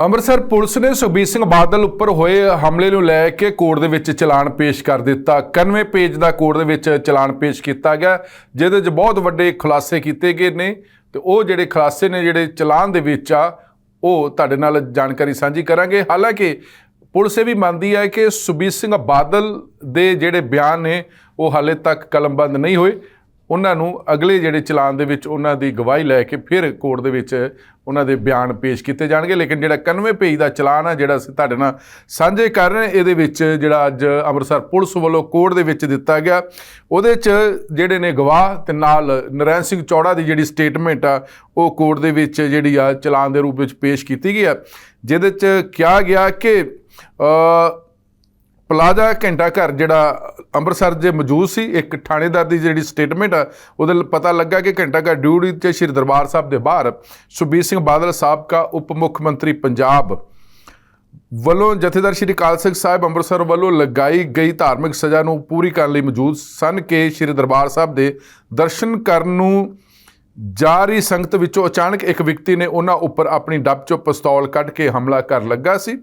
Amritsar police ਨੇ ਸੁਖਬੀਰ ਸਿੰਘ ਬਾਦਲ ਉੱਪਰ ਹੋਏ ਹਮਲੇ ਨੂੰ ਲੈ ਕੇ ਕੋਰਟ ਦੇ ਵਿੱਚ ਚਲਾਨ ਪੇਸ਼ ਕਰ ਦਿੱਤਾ। 91 ਪੇਜ ਦਾ ਕੋਰਟ ਦੇ ਵਿੱਚ ਚਲਾਨ ਪੇਸ਼ ਕੀਤਾ ਗਿਆ, ਜਿਹਦੇ 'ਚ ਬਹੁਤ ਵੱਡੇ ਖੁਲਾਸੇ ਕੀਤੇ ਗਏ ਨੇ ਤੇ ਉਹ ਜਿਹੜੇ ਖੁਲਾਸੇ ਨੇ ਜਿਹੜੇ ਚਲਾਨ ਦੇ ਵਿੱਚ ਆ, ਉਹ ਤੁਹਾਡੇ ਨਾਲ ਜਾਣਕਾਰੀ ਸਾਂਝੀ ਕਰਾਂਗੇ। ਹਾਲਾਂਕਿ ਪੁਲਿਸ ਇਹ ਵੀ ਮੰਨਦੀ ਹੈ ਕਿ ਸੁਖਬੀਰ ਸਿੰਘ ਬਾਦਲ ਦੇ ਜਿਹੜੇ ਬਿਆਨ ਨੇ, ਉਹ ਹਾਲੇ ਤੱਕ ਕਲਮਬੰਦ ਨਹੀਂ ਹੋਏ। ਉਹਨਾਂ ਨੂੰ ਅਗਲੇ ਜਿਹੜੇ ਚਲਾਨ ਦੇ ਵਿੱਚ ਉਹਨਾਂ ਦੀ ਗਵਾਹੀ ਲੈ ਕੇ ਫਿਰ ਕੋਰਟ ਦੇ ਵਿੱਚ ਉਹਨਾਂ ਦੇ ਬਿਆਨ ਪੇਸ਼ ਕੀਤੇ ਜਾਣਗੇ। ਲੇਕਿਨ ਜਿਹੜਾ 91 ਪੇਜ ਦਾ ਚਲਾਨ ਆ, ਜਿਹੜਾ ਅਸੀਂ ਤੁਹਾਡੇ ਨਾਲ ਸਾਂਝੇ ਕਰ ਰਹੇ ਇਹਦੇ ਵਿੱਚ ਜਿਹੜਾ ਅੱਜ ਅੰਮ੍ਰਿਤਸਰ ਪੁਲਿਸ ਵੱਲੋਂ ਕੋਰਟ ਦੇ ਵਿੱਚ ਦਿੱਤਾ ਗਿਆ। ਉਹਦੇ 'ਚ ਜਿਹੜੇ ਨੇ ਗਵਾਹ ਤੇ ਨਾਲ ਨਰੈਣ ਸਿੰਘ ਚੌੜਾ ਦੀ ਜਿਹੜੀ ਸਟੇਟਮੈਂਟ ਆ, ਉਹ ਕੋਰਟ ਦੇ ਵਿੱਚ ਜਿਹੜੀ ਆ ਚਲਾਨ ਦੇ ਰੂਪ ਵਿੱਚ ਪੇਸ਼ ਕੀਤੀ ਗਈ ਆ। ਜਿਹਦੇ 'ਚ ਕਿਹਾ ਗਿਆ ਕਿ ਪਲਾਜ਼ਾ ਘੰਟਾ ਘਰ ਜਿਹੜਾ ਅੰਮ੍ਰਿਤਸਰ ਜੇ ਮੌਜੂਦ ਸੀ, ਇੱਕ ਥਾਣੇਦਾਰ ਦੀ ਜਿਹੜੀ ਸਟੇਟਮੈਂਟ ਆ, ਉਹਦੇ ਪਤਾ ਲੱਗਾ ਕਿ ਘੰਟਾ ਘਰ ਡਿਊਟੀ ਤੇ ਸ਼੍ਰੀ ਦਰਬਾਰ ਸਾਹਿਬ ਦੇ ਬਾਹਰ ਸੁਖਬੀਰ ਸਿੰਘ ਬਾਦਲ ਸਾਬਕਾ ਉਪ ਮੁੱਖ ਮੰਤਰੀ ਪੰਜਾਬ ਵੱਲੋਂ ਜਥੇਦਾਰ ਸ਼੍ਰੀ ਕਾਲ ਸਿੰਘ ਸਾਹਿਬ ਅੰਮ੍ਰਿਤਸਰ ਵੱਲੋਂ ਲਗਾਈ ਗਈ ਧਾਰਮਿਕ ਸਜ਼ਾ ਨੂੰ ਪੂਰੀ ਕਰਨ ਲਈ ਮੌਜੂਦ ਸਨ ਕਿ ਸ਼੍ਰੀ ਦਰਬਾਰ ਸਾਹਿਬ ਦੇ ਦਰਸ਼ਨ ਕਰਨ ਨੂੰ ਜਾ ਰਹੀ ਸੰਗਤ ਵਿੱਚੋਂ ਅਚਾਨਕ ਇੱਕ ਵਿਅਕਤੀ ਨੇ ਉਹਨਾਂ ਉੱਪਰ ਆਪਣੀ ਡੱਬ ਚੋਂ ਪਿਸਤੌਲ ਕੱਢ ਕੇ ਹਮਲਾ ਕਰ ਲੱਗਾ ਸੀ।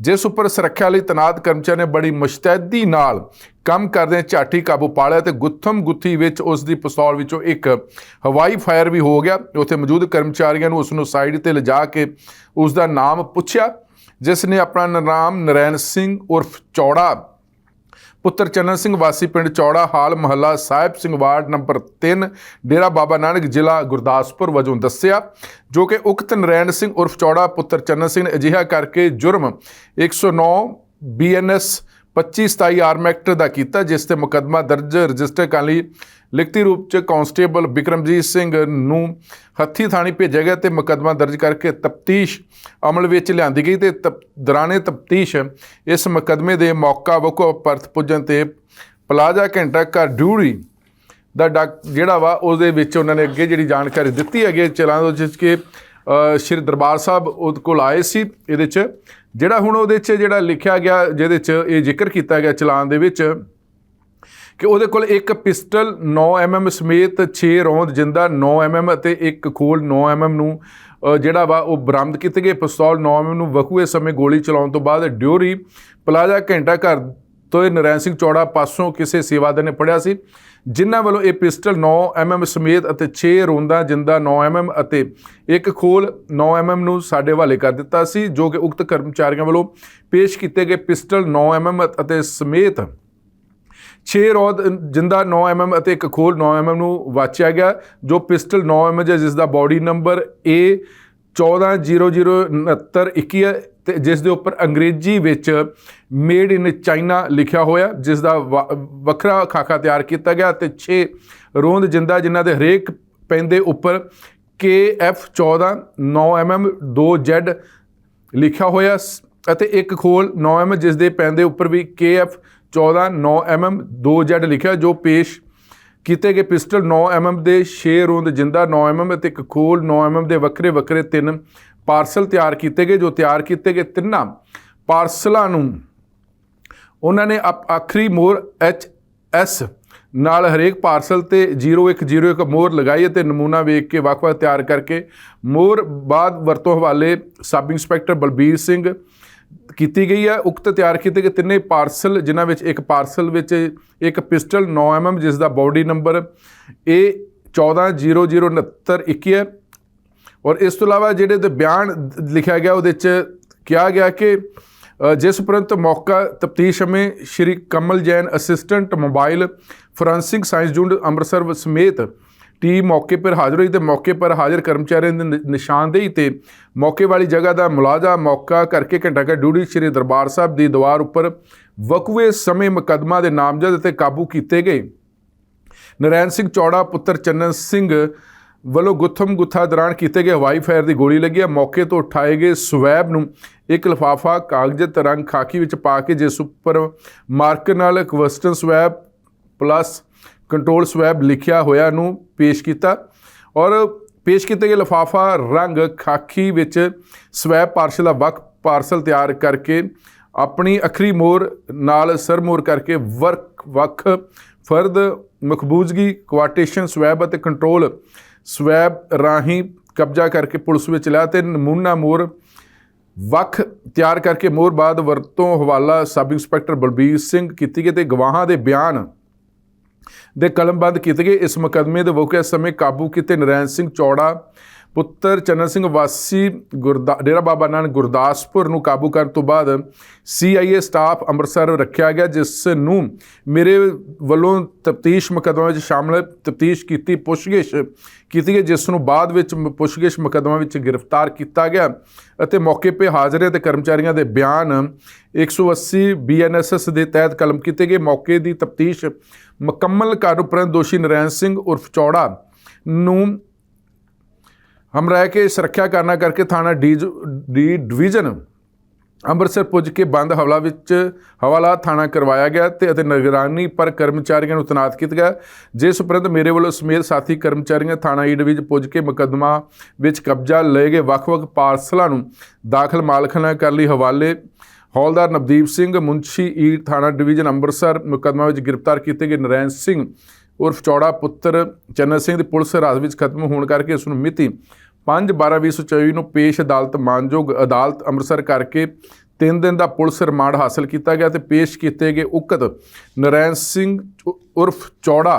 ਜਿਸ ਉੱਪਰ ਸੁਰੱਖਿਆ ਲਈ ਤਨਾਤ ਕਰਮਚਾਰੀ ਨੇ ਬੜੀ ਮੁਸ਼ਤੈਦੀ ਨਾਲ ਕੰਮ ਕਰਦੇ ਝਾਟੀ ਕਾਬੂ ਪਾ ਲਿਆ ਤੇ ਗੁੱਥਮ ਗੁੱਥੀ ਵਿੱਚ ਉਸ ਦੀ ਪਿਸਤੌਲ ਵਿੱਚੋਂ ਇੱਕ ਹਵਾਈ ਫਾਇਰ ਵੀ ਹੋ ਗਿਆ। ਉੱਥੇ ਮੌਜੂਦ ਕਰਮਚਾਰੀਆਂ ਨੂੰ ਉਸ ਨੂੰ ਸਾਈਡ ਤੇ ਲਿਜਾ ਕੇ ਉਸ ਦਾ ਨਾਮ ਪੁੱਛਿਆ, ਜਿਸ ਨੇ ਆਪਣਾ ਨਾਮ ਨਰੈਣ ਸਿੰਘ ਉਰਫ ਚੌੜਾ ਪੁੱਤਰ ਚੰਨਨ ਸਿੰਘ ਵਾਸੀ ਪਿੰਡ ਚੌੜਾ ਹਾਲ ਮਹੱਲਾ ਸਾਹਿਬ ਸਿੰਘ ਵਾਰਡ ਨੰਬਰ 3 ਡੇਰਾ ਬਾਬਾ ਨਾਨਕ ਜ਼ਿਲ੍ਹਾ ਗੁਰਦਾਸਪੁਰ ਵਜੋਂ ਦੱਸਿਆ ਜੋ ਕਿ ਉਕਤ ਨਰੈਣ ਸਿੰਘ ਉਰਫ ਚੌੜਾ ਪੁੱਤਰ ਚੰਨਨ ਸਿੰਘ ਨੇ ਅਜਿਹਾ ਕਰਕੇ ਜੁਰਮ 109 ਬੀਐਨਐਸ 2527 ਆਰਮ ਐਕਟ ਦਾ ਕੀਤਾ, ਜਿਸ ਤੇ ਮੁਕੱਦਮਾ ਦਰਜ ਰਜਿਸਟਰ ਕਰਨ ਲਈ ਲਿਖਤੀ ਰੂਪ ਚ ਕਾਂਸਟੇਬਲ ਬਿਕਰਮਜੀਤ ਸਿੰਘ ਨੂੰ ਹੱਥੀ ਥਾਣੀ ਭੇਜਿਆ ਗਿਆ ਤੇ ਮੁਕੱਦਮਾ ਦਰਜ ਕਰਕੇ ਤਫਤੀਸ਼ ਅਮਲ ਵਿੱਚ ਲਿਆਂਦੀ ਗਈ ਤੇ ਤਪ- ਦੌਰਾਨੇ ਤਫਤੀਸ਼ ਇਸ ਮੁਕੱਦਮੇ ਦੇ ਮੌਕਾ ਵਕੋ ਪਰਤ ਪੁੱਜਣ ਤੇ ਪਲਾਜ਼ਾ ਘੰਟਾ ਘਰ ਡਿਊਰੀ ਦਾ ਡਾਕ, ਜਿਹੜਾ ਵਾ, ਉਹਦੇ ਵਿੱਚ ਉਹਨਾਂ ਨੇ ਅੱਗੇ ਜਿਹੜੀ ਜਾਣਕਾਰੀ ਦਿੱਤੀ ਹੈਗੀ ਚਲਾਂ ਦੇ ਵਿੱਚ ਕਿ ਸ਼੍ਰੀ ਦਰਬਾਰ ਸਾਹਿਬ ਉਹਦੇ ਕੋਲ ਆਏ ਸੀ, ਇਹਦੇ 'ਚ ਜਿਹੜਾ ਹੁਣ ਉਹਦੇ 'ਚ ਜਿਹੜਾ ਲਿਖਿਆ ਗਿਆ, ਜਿਹਦੇ 'ਚ ਇਹ ਜ਼ਿਕਰ ਕੀਤਾ ਗਿਆ ਚਲਾਨ ਦੇ ਵਿੱਚ ਕਿ ਉਹਦੇ ਕੋਲ ਇੱਕ ਪਿਸਟਲ 9 mm ਸਮੇਤ 6 ਰੌਂਦ ਜਿੰਦਾ 9 mm ਅਤੇ ਇੱਕ ਖੋਲ 9 mm ਨੂੰ ਜਿਹੜਾ ਵਾ ਉਹ ਬਰਾਮਦ ਕੀਤੇ ਗਏ। ਪਿਸਤੌਲ 9 mm ਨੂੰ ਵਕੂਏ ਸਮੇਂ ਗੋਲੀ ਚਲਾਉਣ ਤੋਂ ਬਾਅਦ ਡਿਊਰੀ ਪਲਾਜ਼ਾ ਘੰਟਾ ਘਰ ਤੋਂ ਇਹ ਨਰੈਣ ਸਿੰਘ ਚੌੜਾ ਪਾਸੋਂ ਕਿਸੇ ਸੇਵਾਦਾਰ ਨੇ ਪੜਿਆ ਸੀ। ਜਿਨ੍ਹਾਂ ਵੱਲੋਂ ਇਹ ਪਿਸਟਲ 9 mm ਸਮੇਤ ਅਤੇ 6 ਰੋਂਦਾਂ ਜਿੰਦਾ 9 mm ਅਤੇ ਇੱਕ ਖੋਲ 9 mm ਨੂੰ ਸਾਡੇ ਹਵਾਲੇ ਕਰ ਦਿੱਤਾ ਸੀ, ਜੋ ਕਿ ਉਕਤ ਕਰਮਚਾਰੀਆਂ ਵੱਲੋਂ ਪੇਸ਼ ਕੀਤੇ ਗਏ ਪਿਸਟਲ 9 mm ਅਤੇ ਸਮੇਤ 6 ਰੌਦ ਜਿੰਦਾ 9 mm ਅਤੇ ਇੱਕ ਖੋਲ 9 mm ਨੂੰ ਵਾਚਿਆ ਗਿਆ, ਜੋ ਪਿਸਟਲ 9 mm ਹੈ ਜਿਸ ਦਾ ਬਾਡੀ ਨੰਬਰ A 14006921 ਹੈ। ਤੇ ਜਿਸ ਦੇ ਉੱਪਰ ਅੰਗਰੇਜ਼ੀ ਵਿੱਚ ਮੇਡ ਇਨ ਚਾਈਨਾ ਲਿਖਿਆ ਹੋਇਆ, ਜਿਸ ਦਾ ਵ- ਵੱਖਰਾ ਖਾਕਾ ਤਿਆਰ ਕੀਤਾ ਗਿਆ ਤੇ 6 ਰੋਂਦ ਜਿੰਦਾ ਜਿਨ੍ਹਾਂ ਦੇ ਹਰੇਕ ਪੈਂਦੇ ਉੱਪਰ KF14 9mm 2Z ਲਿਖਿਆ ਹੋਇਆ ਸ- ਅਤੇ ਇੱਕ ਖੋਲ 9mm ਜਿਸ ਦੇ ਪੈਂਦੇ ਉੱਪਰ ਵੀ KF 14 9mm 2Z ਲਿਖਿਆ, ਜੋ ਪੇਸ਼ ਕੀਤੇ ਗਏ ਪਿਸਟਲ 9mm ਦੇ 6 ਰੋਂਦ ਜਿੰਦਾ 9mm ਅਤੇ ਇੱਕ ਖੋਲ 9mm ਦੇ ਵੱਖਰੇ ਵੱਖਰੇ ਤਿੰਨ ਪਾਰਸਲ ਤਿਆਰ ਕੀਤੇ ਗਏ, ਜੋ ਤਿਆਰ ਕੀਤੇ ਗਏ ਤਿੰਨਾਂ ਪਾਰਸਲਾਂ ਨੂੰ ਉਹਨਾਂ ਨੇ ਆਪ- ਆਖਰੀ ਮੋਰ ਐਚ ਐਸ ਨਾਲ ਹਰੇਕ ਪਾਰਸਲ ਤੇ 0101 ਮੋਹਰ ਲਗਾਈ ਅਤੇ ਨਮੂਨਾ ਵੇਖ ਕੇ ਵੱਖ-ਵੱਖ ਤਿਆਰ ਕਰਕੇ ਮੋਹਰ ਬਾਅਦ ਵਰਤੋਂ ਹਵਾਲੇ ਸਬ ਇੰਸਪੈਕਟਰ ਬਲਬੀਰ ਸਿੰਘ ਕੀਤੀ ਗਈ ਹੈ। ਉਕਤ ਤਿਆਰ ਕੀਤੇ ਗਏ ਤਿੰਨੇ ਪਾਰਸਲ, ਜਿਨ੍ਹਾਂ ਵਿੱਚ ਇੱਕ ਪਾਰਸਲ ਵਿੱਚ ਇੱਕ ਪਿਸਟਲ 9mm ਜਿਸ ਦਾ ਬਾਡੀ ਨੰਬਰ A 14006921 ਹੈ। ਔਰ ਇਸ ਤੋਂ ਇਲਾਵਾ ਜਿਹੜੇ ਤੇ ਬਿਆਨ ਲਿਖਿਆ ਗਿਆ, ਉਹਦੇ ਚ ਕਿਹਾ ਗਿਆ ਕਿ ਜਿਸ ਉਪਰੰਤ ਮੌਕਾ ਤਫਤੀਸ਼ ਸਮੇਂ Shri Kamal Jain assistant mobile forensic science unit Amritsar ਸਮੇਤ ਟੀਮ ਮੌਕੇ ਪਰ ਹਾਜ਼ਰ ਹੋਈ ਤੇ ਮੌਕੇ ਪਰ ਹਾਜ਼ਰ ਕਰਮਚਾਰੀਆਂ ਦੀ ਨਿ- ਨਿਸ਼ਾਨਦੇਹੀ ਤੇ ਮੌਕੇ ਵਾਲੀ ਜਗ੍ਹਾ ਦਾ ਮੁਲਾਜ਼ਾ ਮੌਕਾ ਕਰਕੇ ਘੰਟਾ ਘਰ ਡਿਊਟੀ ਸ਼੍ਰੀ ਦਰਬਾਰ ਸਾਹਿਬ ਦੀ ਦੀਵਾਰ ਉੱਪਰ ਵਕੂਏ ਸਮੇਂ ਮੁਕੱਦਮਾ ਦੇ ਨਾਮਜ਼ਦ ਤੇ ਕਾਬੂ ਕੀਤੇ ਗਏ। ਨਰੈਣ ਸਿੰਘ ਚੌੜਾ, ਪੁੱਤਰ ਚੰਨਨ ਸਿੰਘ ਵੱਲੋਂ ਗੁੱਥਮ ਗੁੱਥਾ ਦੌਰਾਨ ਕੀਤੇ ਗਏ ਹਵਾਈ ਫਾਇਰ ਦੀ ਗੋਲੀ ਲੱਗੀ ਹੈ। ਮੌਕੇ ਤੋਂ ਉਠਾਏ ਗਏ ਸਵੈਬ ਨੂੰ ਇੱਕ ਲਿਫਾਫਾ ਕਾਗਜ਼ਤ ਰੰਗ ਖਾਕੀ ਵਿੱਚ ਪਾ ਕੇ ਜਿਸ ਉੱਪਰ ਮਾਰਕਰ ਨਾਲ question swab plus control swab ਲਿਖਿਆ ਹੋਇਆ ਨੂੰ ਪੇਸ਼ ਕੀਤਾ ਔਰ ਪੇਸ਼ ਕੀਤੇ ਗਏ ਲਿਫਾਫਾ ਰੰਗ ਖਾਕੀ ਵਿੱਚ ਸਵੈਬ ਪਾਰਸਲ ਦਾ ਵੱਖ ਪਾਰਸਲ ਤਿਆਰ ਕਰਕੇ ਆਪਣੀ ਅਖਰੀ ਮੋਰ ਨਾਲ ਸਰ ਮੋਹਰ ਕਰਕੇ ਵਰਕ ਵੱਖ ਫਰਦ ਮਕਬੂਜ਼ਗੀ ਕੁਆਟੇਸ਼ਨ ਸਵੈਬ ਅਤੇ ਕੰਟਰੋਲ ਸਵੈਬ ਰਾਹੀਂ ਕਬਜ਼ਾ ਕਰਕੇ ਪੁਲਿਸ ਵਿੱਚ ਲਿਆ ਤੇ ਨਮੂਨਾ ਮੋਰ ਵੱਖ ਤਿਆਰ ਕਰਕੇ ਮੋਹਰ ਬਾਅਦ ਵਰਤੋਂ ਹਵਾਲਾ ਸਬ ਇੰਸਪੈਕਟਰ ਬਲਬੀਰ ਸਿੰਘ ਕੀਤੀ ਗਈ ਤੇ ਗਵਾਹਾਂ ਦੇ ਬਿਆਨ ਦੇ ਕਲਮਬੰਦ ਕੀਤੇ ਗਏ। ਇਸ ਮੁਕੱਦਮੇ ਦੇ ਵਕੀਲ ਸਮੇਂ ਕਾਬੂ ਕੀਤੇ ਨਰੈਣ ਸਿੰਘ ਚੌੜਾ ਪੁੱਤਰ ਚੰਨ ਸਿੰਘ ਵਾਸੀ ਗੁਰਦਾ, ਡੇਰਾ ਬਾਬਾ ਨਾਨਕ ਗੁਰਦਾਸਪੁਰ ਨੂੰ ਕਾਬੂ ਕਰਨ ਤੋਂ ਬਾਅਦ ਸੀਆਈਏ ਸਟਾਫ ਅੰਮ੍ਰਿਤਸਰ ਰੱਖਿਆ ਗਿਆ, ਜਿਸ ਨੂੰ ਮੇਰੇ ਵੱਲੋਂ ਤਫਤੀਸ਼ ਮੁਕੱਦਮਾ ਵਿੱਚ ਸ਼ਾਮਲ ਤਫਤੀਸ਼ ਕੀਤੀ, ਪੁੱਛਗਿੱਛ ਕੀਤੀ ਗਈ, ਜਿਸ ਨੂੰ ਬਾਅਦ ਵਿੱਚ ਮ- ਪੁੱਛਗਿੱਛ ਮੁਕੱਦਮਾ ਵਿੱਚ ਗ੍ਰਿਫਤਾਰ ਕੀਤਾ ਗਿਆ ਅਤੇ ਮੌਕੇ 'ਤੇ ਹਾਜ਼ਰ ਤੇ ਕਰਮਚਾਰੀਆਂ ਦੇ ਬਿਆਨ 180 ਬੀਐਨਐਸਐਸ ਦੇ ਤਹਿਤ ਕਲਮ ਕੀਤੇ ਗਏ। ਮੌਕੇ ਦੀ ਤਫਤੀਸ਼ ਮੁਕੰਮਲ ਕਰਨ ਉਪਰੰਤ ਦੋਸ਼ੀ ਨਰੈਣ ਸਿੰਘ ਉਰਫ ਚੌੜਾ ਨੂੰ ਹਮ ਰਹਿ ਕੇ ਸੁਰੱਖਿਆ ਕਰਨਾ ਕਰਕੇ ਥਾਣਾ ਡੀ ਡੀ ਡਿਵੀਜ਼ਨ ਅੰਮ੍ਰਿਤਸਰ ਪੁੱਜ ਕੇ ਬੰਦ ਹਵਾਲਾ ਵਿੱਚ ਹਵਾਲਾ ਥਾਣਾ ਕਰਵਾਇਆ ਗਿਆ ਤੇ ਅਤੇ ਨਿਗਰਾਨੀ ਪਰ ਕਰਮਚਾਰੀਆਂ ਨੂੰ ਤੈਨਾਤ ਕੀਤਾ ਗਿਆ, ਜਿਸ ਉਪਰੰਤ ਮੇਰੇ ਵੱਲੋਂ ਸਮੇਤ ਸਾਥੀ ਕਰਮਚਾਰੀਆਂ ਥਾਣਾ ਈ ਡਿਵੀਜ਼ਨ ਪੁੱਜ ਕੇ ਮੁਕੱਦਮਾ ਵਿੱਚ ਕਬਜ਼ਾ ਲਏ ਗਏ ਵੱਖ-ਵੱਖ ਪਾਰਸਲਾਂ ਨੂੰ ਦਾਖਲ ਮਾਲਖਾਨਾ ਕਰ ਲਈ ਹਵਾਲੇ। ਹੌਲਦਾਰ ਨਵਦੀਪ ਸਿੰਘ ਮੁੰਸ਼ੀ ਈ ਥਾਣਾ ਡਿਵੀਜ਼ਨ ਅੰਮ੍ਰਿਤਸਰ ਮੁਕੱਦਮਾ ਵਿੱਚ ਗ੍ਰਿਫਤਾਰ ਕੀਤੇ ਗਏ ਨਰੈਣ ਸਿੰਘ ਉਰਫ ਚੌੜਾ ਪੁੱਤਰ ਚੰਨ ਸਿੰਘ ਦੀ ਪੁਲਿਸ ਰਾਜ ਵਿੱਚ ਖਤਮ ਹੋਣ ਕਰਕੇ ਉਸ ਨੂੰ ਮਿਤੀ 5/12/2024 ਨੂੰ ਪੇਸ਼ ਅਦਾਲਤ ਮਾਨਯੋਗ ਅਦਾਲਤ ਅੰਮ੍ਰਿਤਸਰ ਕਰਕੇ 3 ਦਿਨ ਦਾ ਪੁਲਿਸ ਰਿਮਾਂਡ ਹਾਸਲ ਕੀਤਾ ਗਿਆ ਤੇ ਪੇਸ਼ ਕੀਤੇ ਗਏ ਉਕਤ ਨਰੈਣ ਸਿੰਘ ਉਰਫ ਚੌੜਾ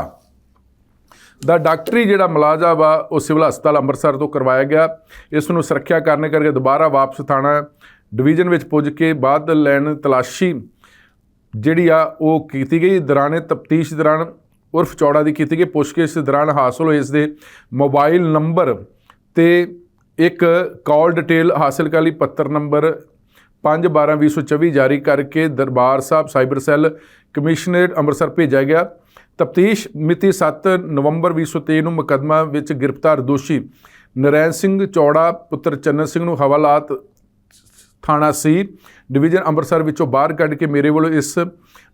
ਦਾ ਡਾਕਟਰੀ ਜਿਹੜਾ ਮੁਲਾਜ਼ਾ ਵਾ ਉਹ ਸਿਵਲ ਹਸਪਤਾਲ ਅੰਮ੍ਰਿਤਸਰ ਤੋਂ ਕਰਵਾਇਆ ਗਿਆ। ਇਸ ਨੂੰ ਸੁਰੱਖਿਆ ਕਰਨ ਕਰਕੇ ਦੁਬਾਰਾ ਵਾਪਸ ਥਾਣਾ ਡਿਵੀਜ਼ਨ ਵਿੱਚ ਪੁੱਜ ਕੇ ਬਾਅਦ ਲੈਣ ਤਲਾਸ਼ੀ ਜਿਹੜੀ ਆ, ਉਹ ਕੀਤੀ ਗਈ। ਦੌਰਾਨੇ ਤਫਤੀਸ਼ ਦੌਰਾਨ ਉਰਫ ਚੌੜਾ ਦੀ ਕੀਤੀ ਗਈ ਪੁੱਛਗਿੱਛ ਦੌਰਾਨ ਹਾਸਲ ਹੋਏ ਇਸ ਦੇ ਮੋਬਾਈਲ ਨੰਬਰ ਤੇ ਇੱਕ ਕਾਲ ਡਿਟੇਲ ਹਾਸਲ ਕਰ ਲਈ, ਪੱਤਰ ਨੰਬਰ 5/12/2024 ਜਾਰੀ ਕਰਕੇ Darbar Sahib cyber cell commissionerate Amritsar ਭੇਜਿਆ ਗਿਆ। ਤਫਤੀਸ਼ ਮਿਤੀ 7 ਨਵੰਬਰ 2023 ਨੂੰ ਮੁਕੱਦਮਾ ਵਿੱਚ ਗ੍ਰਿਫਤਾਰ ਦੋਸ਼ੀ ਨਰੈਣ ਸਿੰਘ ਚੌੜਾ, ਪੁੱਤਰ ਚੰਨ ਸਿੰਘ ਨੂੰ ਹਵਾਲਾਤ ਥਾਣਾ ਸੀ। ਡਿਵੀਜ਼ਨ ਅੰਮ੍ਰਿਤਸਰ ਵਿੱਚੋਂ ਬਾਹਰ ਕੱਢ ਕੇ ਮੇਰੇ ਵੱਲੋਂ ਇਸ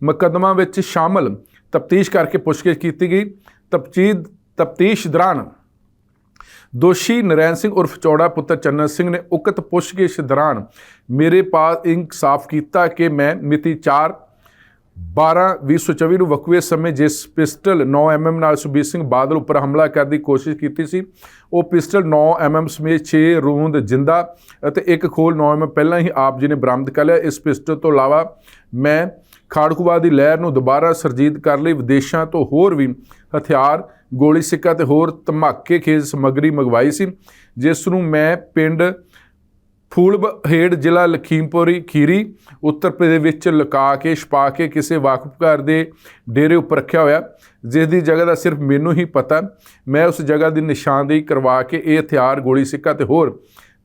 ਮੁਕੱਦਮਾ ਵਿੱਚ ਸ਼ਾਮਲ ਤਫਤੀਸ਼ ਕਰਕੇ ਪੁੱਛਗਿੱਛ ਕੀਤੀ ਗਈ। ਤਫਤੀਸ਼ ਤਫਤੀਸ਼ ਦੌਰਾਨ ਦੋਸ਼ੀ ਨਰੈਣ ਸਿੰਘ ਉਰਫ ਚੌੜਾ ਪੁੱਤਰ ਚੰਨ ਸਿੰਘ ਨੇ ਉਕਤ ਪੁੱਛਗਿੱਛ ਦੌਰਾਨ ਮੇਰੇ ਪਾਸ ਇਨਕਸ਼ਾਫ ਕੀਤਾ ਕਿ ਮੈਂ ਮਿਤੀ 4 12 2024 ਨੂੰ ਵਕੂਏ ਸਮੇਂ ਜਿਸ ਪਿਸਟਲ 9 mm ਨਾਲ ਸੁਬੀਰ ਸਿੰਘ ਬਾਦਲ ਉੱਪਰ ਹਮਲਾ ਕਰਨ ਦੀ ਕੋਸ਼ਿਸ਼ ਕੀਤੀ ਸੀ, ਉਹ ਪਿਸਟਲ 9 mm ਸਮੇਤ 6 ਰੂੰਦ ਜਿੰਦਾ ਅਤੇ ਇੱਕ ਖੋਲ 9 mm ਪਹਿਲਾਂ ਹੀ ਆਪ ਜੀ ਨੇ ਬਰਾਮਦ ਕਰ ਲਿਆ। ਇਸ ਪਿਸਟਲ ਤੋਂ ਇਲਾਵਾ ਮੈਂ ਖਾੜਕੂਵਾਦ ਦੀ ਲਹਿਰ ਨੂੰ ਦੁਬਾਰਾ ਸਰਜੀਤ ਕਰਨ ਲਈ ਵਿਦੇਸ਼ਾਂ ਤੋਂ ਹੋਰ ਵੀ ਹਥਿਆਰ, ਗੋਲੀ ਸਿੱਕਾ ਤੇ ਹੋਰ ਧਮਾਕੇ ਖੇਜ ਸਮੱਗਰੀ ਮੰਗਵਾਈ ਸੀ ਜਿਸ ਨੂੰ ਮੈਂ ਪਿੰਡ ਫੂਲਬਹੇੜ ਜ਼ਿਲ੍ਹਾ ਲਖੀਮਪੁਰੀ ਖੀਰੀ, ਉੱਤਰ ਪ੍ਰਦੇਸ਼ ਵਿੱਚ ਲੁਕਾ ਕੇ, ਛਪਾ ਕੇ ਕਿਸੇ ਵਾਕਫ ਘਰ ਦੇ ਡੇਰੇ ਉੱਪਰ ਰੱਖਿਆ ਹੋਇਆ ਜਿਸ ਦੀ ਜਗ੍ਹਾ ਦਾ ਸਿਰਫ ਮੈਨੂੰ ਹੀ ਪਤਾ, ਮੈਂ ਉਸ ਜਗ੍ਹਾ ਦੀ ਨਿਸ਼ਾਨਦੇਹੀ ਕਰਵਾ ਕੇ ਇਹ ਹਥਿਆਰ, ਗੋਲੀ ਸਿੱਕਾ ਤੇ ਹੋਰ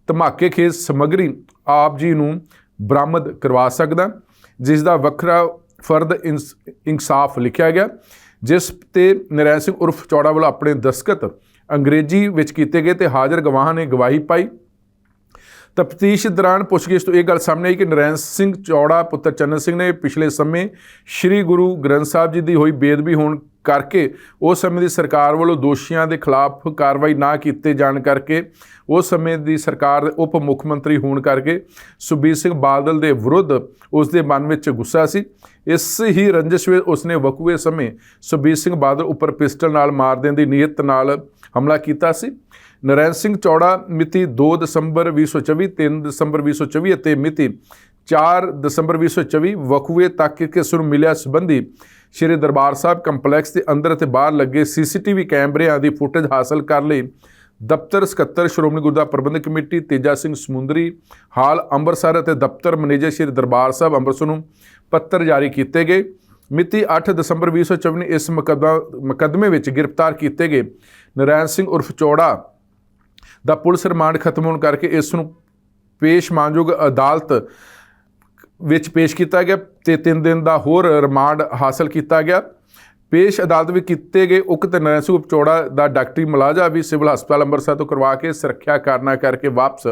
ਧਮਾਕੇ ਖੇਜ ਸਮੱਗਰੀ ਆਪ ਜੀ ਨੂੰ ਬਰਾਮਦ ਕਰਵਾ ਸਕਦਾ ਜਿਸ ਦਾ ਵੱਖਰਾ ਫਰਦ ਇਨਸ- ਇਨਸਾਫ ਲਿਖਿਆ ਗਿਆ ਜਿਸ ਤੇ ਨਰੈਣ ਸਿੰਘ ਉਰਫ ਚੌੜਾ ਵੱਲੋਂ ਆਪਣੇ ਦਸਖਤ ਅੰਗਰੇਜ਼ੀ ਵਿੱਚ ਕੀਤੇ ਗਏ ਤੇ ਹਾਜ਼ਰ ਗਵਾਹਾਂ ਨੇ ਗਵਾਹੀ ਪਾਈ। ਤਫਤੀਸ਼ ਦੌਰਾਨ ਪੁੱਛਗਿੱਛ ਤੋਂ ਇਹ ਗੱਲ ਸਾਹਮਣੇ ਆਈ ਕਿ ਨਰੈਣ ਸਿੰਘ ਚੌੜਾ, ਪੁੱਤਰ ਚੰਨ ਸਿੰਘ ਨੇ ਪਿਛਲੇ ਸਮੇਂ ਸ੍ਰੀ ਗੁਰੂ ਗ੍ਰੰਥ ਸਾਹਿਬ ਜੀ ਦੀ ਹੋਈ ਬੇਦਬੀ ਹੋਣ ਕਰਕੇ ਉਸ ਸਮੇਂ ਦੀ ਸਰਕਾਰ ਵੱਲੋਂ ਦੋਸ਼ੀਆਂ ਦੇ ਖਿਲਾਫ ਕਾਰਵਾਈ ਨਾ ਕੀਤੇ ਜਾਣ ਕਰਕੇ ਉਸ ਸਮੇਂ ਦੀ ਸਰਕਾਰ ਦੇ ਉਪ ਮੁੱਖ ਮੰਤਰੀ ਹੋਣ ਕਰਕੇ ਸੁਬੀਰ ਸਿੰਘ ਬਾਦਲ ਦੇ ਵਿਰੁੱਧ ਉਸ ਦੇ ਮਨ ਵਿੱਚ ਗੁੱਸਾ ਸੀ। ਇਸ ਹੀ ਰੰਜਿਸ਼ ਵਿੱਚ ਉਸਨੇ ਵਕੂਏ ਸਮੇਂ ਸੁਬੀਰ ਸਿੰਘ ਬਾਦਲ ਉੱਪਰ ਪਿਸਟਲ ਨਾਲ ਮਾਰ ਦੇਣ ਦੀ ਨੀਅਤ ਨਾਲ ਹਮਲਾ ਕੀਤਾ ਸੀ। ਨਰੈਣ ਸਿੰਘ ਚੌੜਾ, ਮਿਤੀ 2 ਦਸੰਬਰ 2024 3 ਦਸੰਬਰ 2024 ਅਤੇ ਮਿਤੀ 4 ਦਸੰਬਰ 2024 ਵਕੂਏ ਤੱਕ ਕਿਸ ਨੂੰ ਮਿਲਿਆ ਸੰਬੰਧੀ ਸ਼੍ਰੀ ਦਰਬਾਰ ਸਾਹਿਬ ਕੰਪਲੈਕਸ ਦੇ ਅੰਦਰ ਅਤੇ ਬਾਹਰ ਲੱਗੇ ਸੀਸੀਟੀਵੀ ਕੈਮਰਿਆਂ ਦੀ ਫੁਟੇਜ ਹਾਸਲ ਕਰ ਲਈ ਦਫ਼ਤਰ ਸਕੱਤਰ ਸ਼੍ਰੋਮਣੀ ਗੁਰਦੁਆਰਾ ਪ੍ਰਬੰਧਕ ਕਮੇਟੀ, ਤੇਜਾ ਸਿੰਘ ਸਮੁੰਦਰੀ, ਹਾਲ ਅੰਮ੍ਰਿਤਸਰ ਅਤੇ ਦਫ਼ਤਰ ਮੈਨੇਜਰ ਸ਼੍ਰੀ ਦਰਬਾਰ ਸਾਹਿਬ ਅੰਮ੍ਰਿਤਸਰ ਨੂੰ ਪੱਤਰ ਜਾਰੀ ਕੀਤੇ ਗਏ। ਮਿਤੀ 8 ਦਸੰਬਰ 2024 ਨੂੰ ਇਸ ਮੁਕੱਦਮਾ ਮੁਕੱਦਮੇ ਵਿੱਚ ਗ੍ਰਿਫਤਾਰ ਕੀਤੇ ਗਏ। ਨਰੈਣ ਸਿੰਘ ਉਰਫ ਚੌੜਾ ਦਾ ਪੁਲਿਸ ਰਿਮਾਂਡ ਖਤਮ ਹੋਣ ਕਰਕੇ ਇਸ ਨੂੰ ਪੇਸ਼ ਮਾਨਯੋਗ ਅਦਾਲਤ ਵਿੱਚ ਪੇਸ਼ ਕੀਤਾ ਗਿਆ ਤੇ 3 ਦਿਨ ਦਾ ਹੋਰ ਰਿਮਾਂਡ ਹਾਸਲ ਕੀਤਾ ਗਿਆ। ਪੇਸ਼ ਅਦਾਲਤ ਵਿੱਚ ਕੀਤੇ ਗਏ ਉਕਤ ਨਰੈਣ ਸਿੰਘ ਚੌੜਾ ਦਾ ਡਾਕਟਰੀ ਮੁਲਾਜ਼ਾ ਵੀ ਸਿਵਲ ਹਸਪਤਾਲ ਅੰਮ੍ਰਿਤਸਰ ਤੋਂ ਕਰਵਾ ਕੇ ਸੁਰੱਖਿਆ ਕਾਰਨਾ ਕਰਕੇ ਵਾਪਸ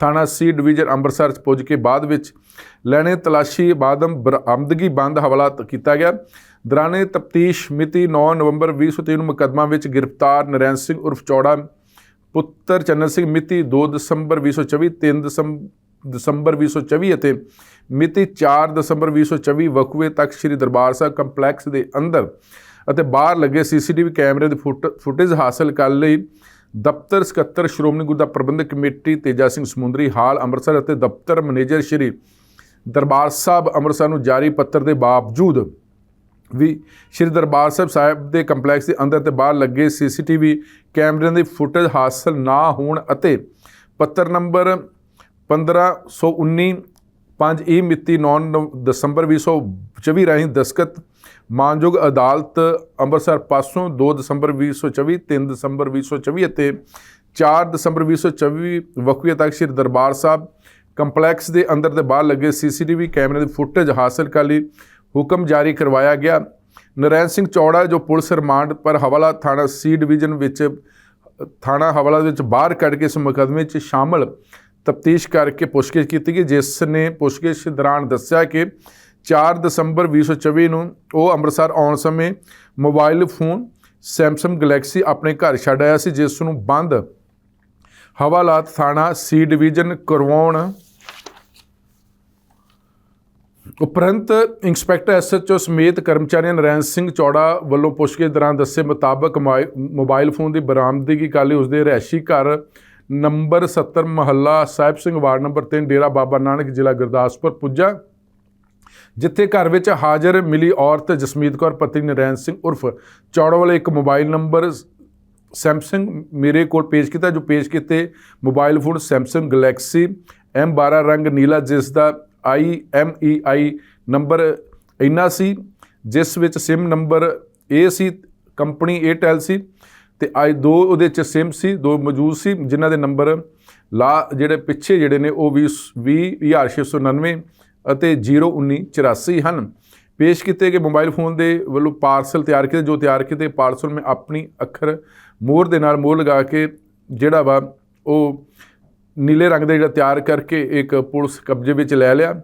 ਥਾਣਾ ਸੀ ਡਿਵੀਜ਼ਨ ਅੰਮ੍ਰਿਤਸਰ ਚ ਪੁੱਜ ਕੇ ਬਾਅਦ ਵਿੱਚ ਲੈਣੇ ਤਲਾਸ਼ੀ ਬਾਦਮ ਬਰਾਮਦਗੀ ਬੰਦ ਹਵਾਲਾ ਕੀਤਾ ਗਿਆ। ਦੌਰਾਨੇ ਤਫਤੀਸ਼ ਮਿਤੀ 9 ਨਵੰਬਰ 2023 ਨੂੰ ਮੁਕੱਦਮਾ ਵਿੱਚ ਗ੍ਰਿਫਤਾਰ ਨਰੈਣ ਸਿੰਘ ਉਰਫ ਚੌੜਾ ਪੁੱਤਰ ਚੰਨ ਸਿੰਘ ਮਿਤੀ 2 ਦਸੰਬਰ 2024 3 ਦਸੰਬ- ਦਸੰਬਰ 2024 ਅਤੇ ਮਿਤੀ 4 ਦਸੰਬਰ 2024 ਵਕੂਏ ਤੱਕ ਸ੍ਰੀ ਦਰਬਾਰ ਸਾਹਿਬ ਕੰਪਲੈਕਸ ਦੇ ਅੰਦਰ ਅਤੇ ਬਾਹਰ ਲੱਗੇ ਸੀਸੀਟੀਵੀ ਕੈਮਰੇ ਦੀ ਫੁਟ- ਫੁਟੇਜ ਹਾਸਲ ਕਰਨ ਲਈ ਦਫ਼ਤਰ ਸਕੱਤਰ ਸ਼੍ਰੋਮਣੀ ਗੁਰਦੁਆਰਾ ਪ੍ਰਬੰਧਕ ਕਮੇਟੀ ਤੇਜਾ ਸਿੰਘ ਸਮੁੰਦਰੀ ਹਾਲ ਅੰਮ੍ਰਿਤਸਰ ਅਤੇ ਦਫ਼ਤਰ ਮੈਨੇਜਰ ਸ਼੍ਰੀ ਦਰਬਾਰ ਸਾਹਿਬ ਅੰਮ੍ਰਿਤਸਰ ਨੂੰ ਜਾਰੀ ਪੱਤਰ ਦੇ ਬਾਵਜੂਦ ਵੀ ਸ਼੍ਰੀ ਦਰਬਾਰ ਸਾਹਿਬ ਸਾਹਿਬ ਦੇ ਕੰਪਲੈਕਸ ਦੇ ਅੰਦਰ ਤੇ ਬਾਹਰ ਲੱਗੇ ਸੀਸੀਟੀਵੀ ਕੈਮਰਿਆਂ ਦੀ ਫੁਟੇਜ ਹਾਸਲ ਨਾ ਹੋਣ ਅਤੇ ਪੱਤਰ ਨੰਬਰ 1519 5 ਈ ਮਿਤੀ 9 ਨਵ- ਦਸੰਬਰ 2024 ਰਾਹੀਂ ਦਸਖਤ ਮਾਨਯੋਗ ਅਦਾਲਤ ਅੰਮ੍ਰਿਤਸਰ ਪਾਸੋਂ 2 ਦਸੰਬਰ 2024 3 ਦਸੰਬਰ 2024 ਅਤੇ 4 ਦਸੰਬਰ 2024 ਵਕੂਏ ਤੱਕ ਸ਼੍ਰੀ ਦਰਬਾਰ ਸਾਹਿਬ ਕੰਪਲੈਕਸ ਦੇ ਅੰਦਰ ਤੇ ਬਾਹਰ ਲੱਗੇ ਸੀਸੀਟੀਵੀ ਕੈਮਰੇ ਦੀ ਫੁਟੇਜ ਹਾਸਲ ਕਰ ਲਈ। ਹੁਕਮ ਜਾਰੀ ਕਰਵਾਇਆ ਗਿਆ। ਨਰੈਣ ਸਿੰਘ ਚੌੜਾ, ਜੋ ਪੁਲਿਸ ਰਿਮਾਂਡ ਪਰ ਹਵਾਲਾ ਥਾਣਾ ਸੀ ਡਿਵੀਜ਼ਨ ਵਿੱਚ, ਥਾਣਾ ਹਵਾਲਾ ਵਿੱਚ ਬਾਹਰ ਕੱਢ ਕੇ ਇਸ ਮੁਕੱਦਮੇ 'ਚ ਸ਼ਾਮਲ ਤਫਤੀਸ਼ ਕਰਕੇ ਪੁੱਛਗਿੱਛ ਕੀਤੀ ਗਈ, ਜਿਸ ਨੇ ਪੁੱਛਗਿੱਛ ਦੌਰਾਨ ਦੱਸਿਆ ਕਿ 4 ਦਸੰਬਰ 2024 ਨੂੰ ਉਹ ਅੰਮ੍ਰਿਤਸਰ ਆਉਣ ਸਮੇਂ ਮੋਬਾਈਲ ਫੋਨ ਸੈਮਸੰਗ ਗੈਲੈਕਸੀ ਆਪਣੇ ਘਰ ਛੱਡ ਆਇਆ ਸੀ, ਜਿਸ ਨੂੰ ਬੰਦ ਹਵਾਲਾਤ ਥਾਣਾ ਸੀ ਡਿਵੀਜ਼ਨ ਕਰਵਾਉਣ ਉਪਰੰਤ ਇੰਸਪੈਕਟਰ ਐਸਐਚਓ ਸਮੇਤ ਕਰਮਚਾਰੀਆਂ ਨਰੈਣ ਸਿੰਘ ਚੌੜਾ ਵੱਲੋਂ ਪੁੱਛਗਿੱਛ ਦੌਰਾਨ ਦੱਸੇ ਮੁਤਾਬਕ ਮਾਈ- ਮੋਬਾਈਲ ਫੋਨ ਦੀ ਬਰਾਮਦਗੀ ਕਰ ਲਈ ਉਸਦੇ ਰਿਹਾਇਸ਼ੀ ਘਰ ਨੰਬਰ 70 ਮਹੱਲਾ ਸਾਹਿਬ ਸਿੰਘ ਵਾਰਡ ਨੰਬਰ 3 ਡੇਰਾ ਬਾਬਾ ਨਾਨਕ ਜ਼ਿਲ੍ਹਾ ਗੁਰਦਾਸਪੁਰ, ਪੁੱਜਾ, ਜਿੱਥੇ ਘਰ ਵਿੱਚ ਹਾਜ਼ਰ ਮਿਲੀ ਔਰਤ ਜਸਮੀਤ ਕੌਰ ਪਤਨੀ ਨਰੈਣ ਸਿੰਘ ਉਰਫ ਚੌੜਾ ਵਾਲੇ ਇੱਕ ਮੋਬਾਈਲ ਨੰਬਰ ਸੈਮਸੰਗ ਮੇਰੇ ਕੋਲ ਪੇਸ਼ ਕੀਤਾ, ਜੋ ਪੇਸ਼ ਕੀਤੇ mobile phone Samsung Galaxy M12 ਰੰਗ ਨੀਲਾ, ਜਿਸ ਦਾ I M E I number ਇੰਨਾ ਸੀ, ਜਿਸ ਵਿੱਚ SIM ਨੰਬਰ ਇਹ ਸੀ, ਕੰਪਨੀ Airtel ਸੀ ਤੇ ਆਈ ਦੋ ਉਹਦੇ ਚ SIM ਸੀ, ਦੋ ਮੌਜੂਦ ਸੀ, ਜਿਨ੍ਹਾਂ ਦੇ ਨੰਬਰ ਲਾ ਜਿਹੜੇ ਪਿੱਛੇ ਜਿਹੜੇ ਨੇ ਉਹ 20 20699 ਅਤੇ 01984 ਹਨ। ਪੇਸ਼ ਕੀਤੇ ਗਏ ਮੋਬਾਈਲ ਫੋਨ ਦੇ ਵੱਲੋਂ ਪਾਰਸਲ ਤਿਆਰ ਕੀਤੇ, ਜੋ ਤਿਆਰ ਕੀਤੇ ਪਾਰਸਲ ਮੈਂ ਆਪਣੀ ਅੱਖਰ ਮੋਹਰ ਦੇ ਨਾਲ ਮੋਹਰ ਲਗਾ ਕੇ ਜਿਹੜਾ ਵਾ ਉਹ ਨੀਲੇ ਰੰਗ ਦੇ ਜਿਹੜਾ ਤਿਆਰ ਕਰਕੇ ਇੱਕ ਪੁਲਿਸ ਕਬਜ਼ੇ ਵਿੱਚ ਲੈ ਲਿਆ।